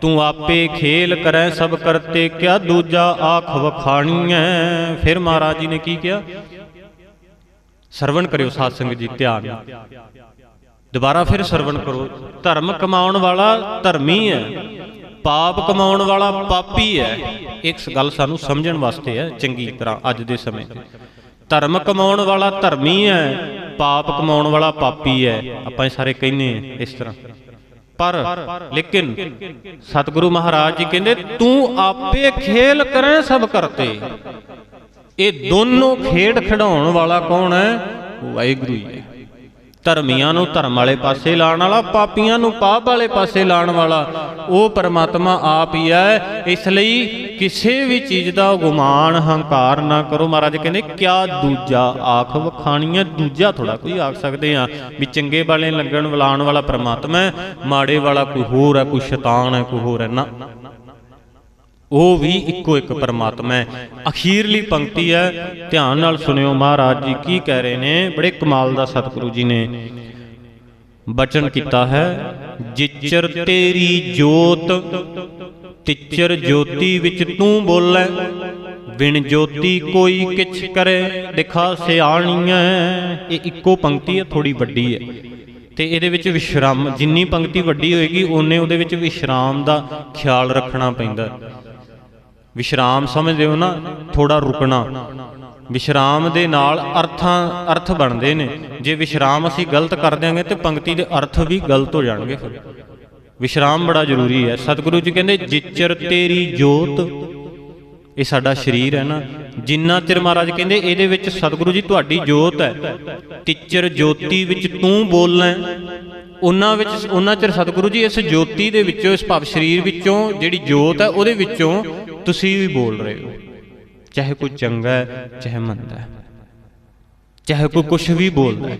Speaker 1: ਤੂੰ ਆਪੇ ਖੇਲ ਕਰੈ, ਸਭ ਕਰਤੇ ਕਿਆ ਦੂਜਾ ਆਖ ਵਖਾਣੀਐ। ਫਿਰ ਮਹਾਰਾਜ ਜੀ ਨੇ ਕੀ ਕਿਹਾ? ਸਰਵਣ ਕਰਿਓ ਸਾਧ ਸੰਗਤ ਜੀ, ਧਿਆਨ ਦੁਬਾਰਾ ਫਿਰ ਸਰਵਣ ਕਰੋ। ਧਰਮ ਕਮਾਉਣ ਵਾਲਾ ਧਰਮੀ ਹੈ, ਪਾਪ ਕਮਾਉਣ ਵਾਲਾ ਪਾਪੀ ਹੈ। ਇੱਕ ਗੱਲ ਸਾਨੂੰ ਸਮਝਣ ਵਾਸਤੇ ਹੈ, ਚੰਗੀ ਤਰ੍ਹਾਂ ਅੱਜ ਦੇ ਸਮੇਂ। ਤੇ ਧਰਮ ਕਮਾਉਣ ਵਾਲਾ ਧਰਮੀ ਹੈ ਪਾਪ ਕਮਾਉਣ ਵਾਲਾ ਪਾਪੀ ਹੈ। ਆਪਾਂ ਇਹ ਸਾਰੇ ਕਹਿੰਨੇ ਇਸ ਤਰ੍ਹਾਂ। ਪਰ ਲੇਕਿਨ ਸਤਿਗੁਰੂ ਮਹਾਰਾਜ ਜੀ ਕਹਿੰਦੇ, ਤੂੰ ਆਪੇ ਖੇਲ ਕਰੇ ਸਭ ਕਰਤੇ। ਇਹ ਦੋਨੋਂ ਖੇਡ ਖਿਡਾਉਣ ਵਾਲਾ ਕੌਣ ਹੈ? ਵਾਹਿਗੁਰੂ ਹੀ ਹੈ ਧਰਮੀਆਂ ਨੂੰ ਧਰਮ ਵਾਲੇ ਪਾਸੇ ਲਾਣ ਵਾਲਾ, ਪਾਪੀਆਂ ਨੂੰ ਪਾਪ ਵਾਲੇ ਪਾਸੇ ਲਾਣ ਵਾਲਾ, ਉਹ ਪਰਮਾਤਮਾ ਆਪ ਹੀ ਹੈ। ਇਸ ਲਈ ਕਿਸੇ ਵੀ ਚੀਜ਼ ਦਾ ਗੁਮਾਨ, ਹੰਕਾਰ ਨਾ ਕਰੋ। ਮਹਾਰਾਜ ਕਹਿੰਦੇ, ਕਿਆ ਦੂਜਾ ਆਖ ਵਖਾਣੀਆਂ ਦੂਜਾ ਥੋੜਾ ਕੋਈ ਆਖ ਸਕਦੇ ਆ ਵੀ ਚੰਗੇ ਵਾਲੇ ਲੱਗਣ, ਵਲਾਣ ਵਾਲਾ ਪਰਮਾਤਮਾ ਹੈ, ਮਾੜੇ ਵਾਲਾ ਕੋਈ ਹੋਰ ਹੈ, ਕੋਈ ਸ਼ੈਤਾਨ ਹੈ, ਕੋਈ ਹੋਰ ਹੈ। ਨਾ। ਉਹ ਵੀ ਇੱਕੋ ਇੱਕ ਪਰਮਾਤਮਾ ਹੈ। ਅਖੀਰਲੀ ਪੰਕਤੀ ਹੈ। ਧਿਆਨ ਨਾਲ ਸੁਣਿਓ ਮਹਾਰਾਜ ਜੀ ਕੀ ਕਹਿ ਰਹੇ ਨੇ। ਬੜੇ ਕਮਾਲ ਦਾ ਸਤਿਗੁਰੂ ਜੀ ਨੇ ਬਚਨ ਕੀਤਾ ਹੈ। ਜਿਚਰ ਤੇਰੀ ਜੋਤ, ਤਿਚਰ ਜੋਤੀ ਵਿੱਚ ਤੂੰ ਬੋਲੇ। ਬਿਨ ਜੋਤੀ ਕੋਈ ਕਿਛ ਕਰੇ। ਦਿਖਾ ਸਿਆਣੀਐ ਇਹ ਇੱਕੋ ਪੰਕਤੀ ਹੈ ਥੋੜੀ ਵੱਡੀ ਹੈ। ਤੇ ਇਹਦੇ ਵਿੱਚ ਵਿਸ਼ਰਾਮ, ਜਿੰਨੀ ਪੰਕਤੀ ਵੱਡੀ ਹੋਏਗੀ ਓਨੇ ਉਹਦੇ ਵਿੱਚ ਵਿਸ਼ਰਾਮ ਦਾ ਖਿਆਲ ਰੱਖਣਾ ਪੈਂਦਾ। ਵਿਸ਼ਰਾਮ ਸਮਝਦੇ ਹੋ ਨਾ ਥੋੜਾ ਰੁਕਣਾ। ਵਿਸ਼ਰਾਮ ਦੇ ਨਾਲ ਅਰਥਾਂ, ਅਰਥ ਬਣਦੇ ਨੇ। ਜੇ ਵਿਸ਼ਰਾਮ ਅਸੀਂ ਗਲਤ ਕਰ ਦਿਆਂਗੇ ਤੇ ਪੰਕਤੀ ਦੇ ਅਰਥ ਵੀ ਗਲਤ ਹੋ ਜਾਣਗੇ ਫਿਰ। ਵਿਸ਼ਰਾਮ ਬੜਾ ਜ਼ਰੂਰੀ ਹੈ। ਸਤਿਗੁਰੂ ਜੀ ਕਹਿੰਦੇ, ਜਿਚਰ ਤੇਰੀ ਜੋਤ, ਇਹ ਸਾਡਾ ਸਰੀਰ ਹੈ ਨਾ। ਜਿੰਨਾ ਚਿਰ ਮਹਾਰਾਜ ਕਹਿੰਦੇ, ਇਹਦੇ ਵਿੱਚ ਸਤਿਗੁਰੂ ਜੀ ਤੁਹਾਡੀ ਜੋਤ ਹੈ। ਤਿਚਰ ਜੋਤੀ ਵਿੱਚ ਤੂੰ ਬੋਲਣਾ ਉਹਨਾਂ ਵਿੱਚ ਉਹਨਾਂ ਚਿਰ ਸਤਿਗੁਰੂ ਜੀ ਇਸ ਜੋਤੀ ਦੇ ਵਿੱਚੋਂ, ਇਸ ਭਵ ਸਰੀਰ ਵਿੱਚੋਂ ਜਿਹੜੀ ਜੋਤ ਹੈ ਉਹਦੇ ਵਿੱਚੋਂ ਤੁਸੀਂ ਵੀ ਬੋਲ ਰਹੇ ਹੋ। ਚਾਹੇ ਕੋਈ ਚੰਗਾ ਹੈ, ਚਾਹੇ ਮੰਦਾ ਹੈ। ਚਾਹੇ ਕੋਈ ਕੁਝ ਵੀ ਬੋਲਦਾ ਹੈ।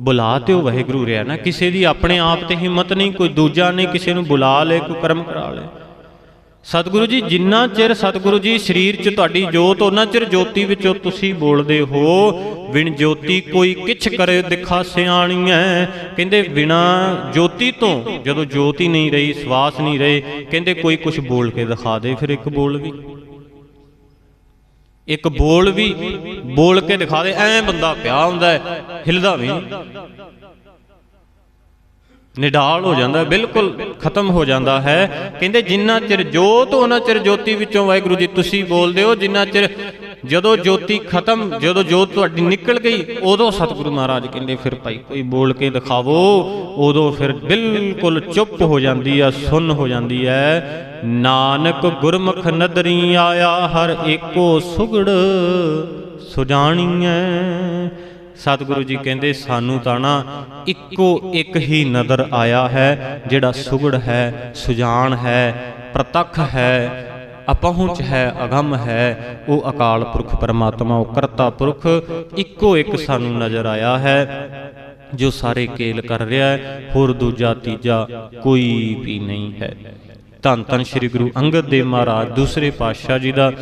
Speaker 1: ਬੁਲਾ ਤੇ ਉਹ ਵਾਹਿਗੁਰੂ ਰਿਹਾ ਨਾ। ਕਿਸੇ ਦੀ ਆਪਣੇ ਆਪ ਤੇ ਹਿੰਮਤ ਨਹੀਂ, ਕੋਈ ਦੂਜਾ ਨਹੀਂ, ਕਿਸੇ ਨੂੰ ਬੁਲਾ ਲੇ, ਕੋਈ ਕਰਮ ਕਰਾ ਲੇ। ਸਤਿਗੁਰੂ ਜੀ ਜਿੰਨਾ ਚਿਰ ਸਤਿਗੁਰੂ ਜੀ ਸਰੀਰ 'ਚ ਤੁਹਾਡੀ ਜੋਤ ਉਹਨਾਂ ਚਿਰ ਜੋਤੀ ਵਿੱਚੋਂ ਤੁਸੀਂ ਬੋਲਦੇ ਹੋ ਬਿਨ ਜੋਤੀ ਕੋਈ ਕਿਛ ਕਰੇ ਦਿਖਾ ਸਿਆਣੀ ਸਿਆਣੀਐ। ਕਹਿੰਦੇ ਬਿਨਾ ਜੋਤੀ ਤੋਂ ਜਦੋਂ ਜੋਤੀ ਨਹੀਂ ਰਹੀ ਸਵਾਸ ਨਹੀਂ ਰਹੇ ਕਹਿੰਦੇ ਕੋਈ ਕੁਝ ਬੋਲ ਕੇ ਦਿਖਾ ਦੇ ਫਿਰ ਇੱਕ ਬੋਲ ਵੀ। ਇੱਕ ਬੋਲ ਵੀ ਬੋਲ ਕੇ ਦਿਖਾ ਦੇ ਐ ਬੰਦਾ ਪਿਆ ਹੁੰਦਾ ਹੈ, ਹਿਲਦਾ ਵੀ। ਨਿਡਾਲ ਹੋ ਜਾਂਦਾ, ਬਿਲਕੁਲ ਖਤਮ ਹੋ ਜਾਂਦਾ ਹੈ। ਕਹਿੰਦੇ, ਜਿੰਨਾ ਚਿਰ ਜੋਤ, ਉਹਨਾਂ ਚਿਰ ਜੋਤੀ ਵਿੱਚੋਂ ਵਾਹਿਗੁਰੂ ਜੀ, ਤੁਸੀਂ ਬੋਲਦੇ ਹੋ, ਜਿੰਨਾ ਚਿਰ ਜਦੋਂ ਜੋਤੀ ਖਤਮ, ਜਦੋਂ ਜੋਤ ਤੁਹਾਡੀ ਨਿਕਲ ਗਈ, ਉਦੋਂ ਸਤਿਗੁਰੂ ਮਹਾਰਾਜ ਕਹਿੰਦੇ, ਫਿਰ ਭਾਈ ਕੋਈ ਬੋਲ ਕੇ ਦਿਖਾਵੋ, ਉਦੋਂ ਫਿਰ ਬਿਲਕੁਲ ਚੁੱਪ ਹੋ ਜਾਂਦੀ ਆ ਸੁੰਨ ਹੋ ਜਾਂਦੀ ਹੈ। ਨਾਨਕ ਗੁਰਮੁਖ ਨਦਰੀ ਆਇਆ, ਹਰ ਏਕੋ ਸੁਗੜ ਸੁਜਾਣੀਐ। ਸਤਿਗੁਰੂ ਜੀ ਕਹਿੰਦੇ, ਸਾਨੂੰ ਤਾਂ ਨਾ ਇੱਕੋ ਇੱਕ ਹੀ ਨਦਰ ਆਇਆ ਹੈ, ਜਿਹੜਾ ਸੁਗੜ ਹੈ, ਸੁਜਾਨ ਹੈ, ਪ੍ਰਤੱਖ ਹੈ, ਅਪਹੁੰਚ ਹੈ, ਅਗੰਮ ਹੈ। ਉਹ ਅਕਾਲ ਪੁਰਖ ਪਰਮਾਤਮਾ, ਉਹ ਕਰਤਾ ਪੁਰਖ, ਇੱਕੋ ਇੱਕ ਸਾਨੂੰ ਨਜ਼ਰ ਆਇਆ ਹੈ, ਜੋ ਸਾਰੇ ਕੇਲ ਕਰ ਰਿਹਾ ਹੈ, ਹੋਰ ਦੂਜਾ, ਤੀਜਾ ਕੋਈ ਵੀ ਨਹੀਂ ਹੈ। ਧੰਨ ਧੰਨ ਸ੍ਰੀ ਗੁਰੂ ਅੰਗਦ ਦੇਵ ਮਹਾਰਾਜ, ਦੂਸਰੇ ਪਾਤਸ਼ਾਹ ਜੀ ਦਾ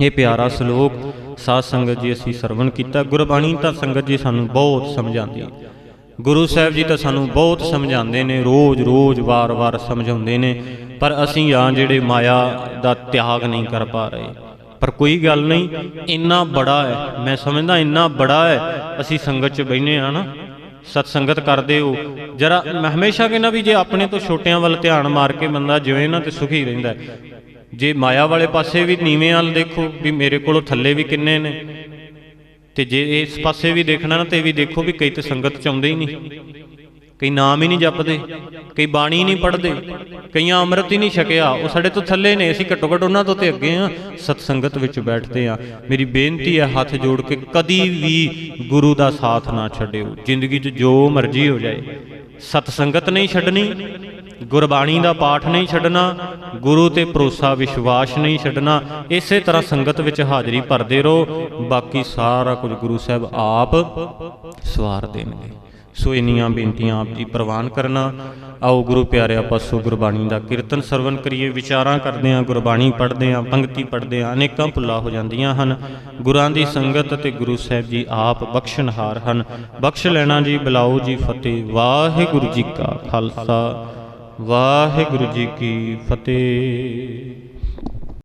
Speaker 1: ਇਹ ਪਿਆਰਾ ਸ਼ਲੋਕ ਸਾਧ ਸੰਗਤ ਜੀ ਅਸੀਂ ਸਰਵਣ ਕੀਤਾ। ਗੁਰਬਾਣੀ ਤਾਂ ਸੰਗਤ ਜੀ ਸਾਨੂੰ ਬਹੁਤ ਸਮਝਾਉਂਦੀ ਹੈ ਗੁਰੂ ਸਾਹਿਬ ਜੀ ਤਾਂ ਸਾਨੂੰ ਬਹੁਤ ਸਮਝਾਉਂਦੇ ਨੇ ਰੋਜ਼-ਰੋਜ਼ ਵਾਰ-ਵਾਰ ਸਮਝਾਉਂਦੇ ਨੇ, ਪਰ ਅਸੀਂ ਆ ਜਿਹੜੇ ਮਾਇਆ ਦਾ ਤਿਆਗ ਨਹੀਂ ਕਰ ਪਾ ਰਹੇ। ਪਰ ਕੋਈ ਗੱਲ ਨਹੀਂ, ਇੰਨਾ ਬੜਾ ਹੈ, ਮੈਂ ਸਮਝਦਾ ਇੰਨਾ ਬੜਾ ਹੈ, ਅਸੀਂ ਸੰਗਤ 'ਚ ਬੈਠੇ ਆ ਨਾ, ਸਤ ਸੰਗਤ ਕਰਦੇ ਹੋ। ਜਰਾ ਮੈਂ ਹਮੇਸ਼ਾ ਕਹਿੰਦਾ ਵੀ ਜੇ ਆਪਣੇ ਤੋਂ ਛੋਟਿਆਂ ਵੱਲ ਧਿਆਨ ਮਾਰ ਕੇ ਬੰਦਾ ਜਿਵੇਂ ਨਾ ਤੇ ਸੁਖੀ ਰਹਿੰਦਾ ਜੇ ਮਾਇਆ ਵਾਲੇ ਪਾਸੇ ਵੀ ਨੀਵੇਂ ਵਾਲ ਦੇਖੋ, ਵੀ ਮੇਰੇ ਕੋਲੋਂ ਥੱਲੇ ਵੀ ਕਿੰਨੇ ਨੇ। ਤੇ ਜੇ ਇਸ ਪਾਸੇ ਵੀ ਦੇਖਣਾ ਨਾ, ਤੇ ਵੀ ਦੇਖੋ ਵੀ ਕਈ ਤੇ ਸੰਗਤ ਚ ਆਉਂਦੇ ਹੀ ਨਹੀਂ। ਕਈ ਨਾਮ ਹੀ ਨਹੀਂ ਜਪਦੇ, ਕਈ ਬਾਣੀ ਨਹੀਂ ਪੜ੍ਹਦੇ, ਕਈਆਂ ਅੰਮ੍ਰਿਤ ਹੀ ਨਹੀਂ ਛਕਿਆ। ਉਹ ਸਾਡੇ ਤੋਂ ਥੱਲੇ ਨੇ, ਅਸੀਂ ਘੱਟੋ ਘੱਟ ਉਹਨਾਂ ਤੋਂ ਤੇ ਅੱਗੇ ਆ ਸਤ ਸੰਗਤ ਵਿੱਚ ਬੈਠਦੇ ਆ ਮੇਰੀ ਬੇਨਤੀ ਹੈ ਹੱਥ ਜੋੜ ਕੇ ਕਦੀ ਵੀ ਗੁਰੂ ਦਾ ਸਾਥ ਨਾ ਛੱਡਿਓ। ਜ਼ਿੰਦਗੀ 'ਚ ਜੋ ਮਰਜ਼ੀ ਹੋ ਜਾਏ। ਸਤ ਸੰਗਤ ਨਹੀਂ ਛੱਡਣੀ, ਗੁਰਬਾਣੀ ਦਾ ਪਾਠ ਨਹੀਂ ਛੱਡਣਾ, ਗੁਰੂ ਤੇ ਭਰੋਸਾ, ਵਿਸ਼ਵਾਸ ਨਹੀਂ ਛੱਡਣਾ, ਇਸੇ ਤਰ੍ਹਾਂ ਸੰਗਤ ਵਿੱਚ ਹਾਜ਼ਰੀ ਭਰਦੇ ਰਹੋ। ਬਾਕੀ ਸਾਰਾ ਕੁਝ ਗੁਰੂ ਸਾਹਿਬ ਆਪ ਸਵਾਰ ਦੇਣਗੇ। ਸੋ ਇੰਨੀਆਂ ਬੇਨਤੀਆਂ ਆਪ ਜੀ ਪ੍ਰਵਾਨ ਕਰਨਾ। ਆਓ ਗੁਰੂ ਪਿਆਰੇ, ਆਪਾਂ ਸੋ ਗੁਰਬਾਣੀ ਦਾ ਕੀਰਤਨ ਸਰਵਨ ਕਰੀਏ। ਵਿਚਾਰਾਂ ਕਰਦੇ ਆਂ ਗੁਰਬਾਣੀ ਪੜ੍ਹਦੇ ਆਂ ਪੰਕਤੀ ਪੜ੍ਹਦੇ ਆਂ ਅਨੇਕਾਂ ਭੁੱਲਾਂ ਹੋ ਜਾਂਦੀਆਂ ਹਨ। ਗੁਰਾਂ ਦੀ ਸੰਗਤ ਤੇ ਗੁਰੂ ਸਾਹਿਬ ਜੀ ਆਪ ਬਖਸ਼ਣਹਾਰ ਹਨ। ਬਖਸ਼ ਲੈਣਾ ਜੀ, ਬੁਲਾਓ ਜੀ ਫਤਿਹ। ਵਾਹਿਗੁਰੂ ਜੀ ਕਾ ਖਾਲਸਾ, ਵਾਹਿਗੁਰੂ ਜੀ ਕੀ ਫਤਿਹ।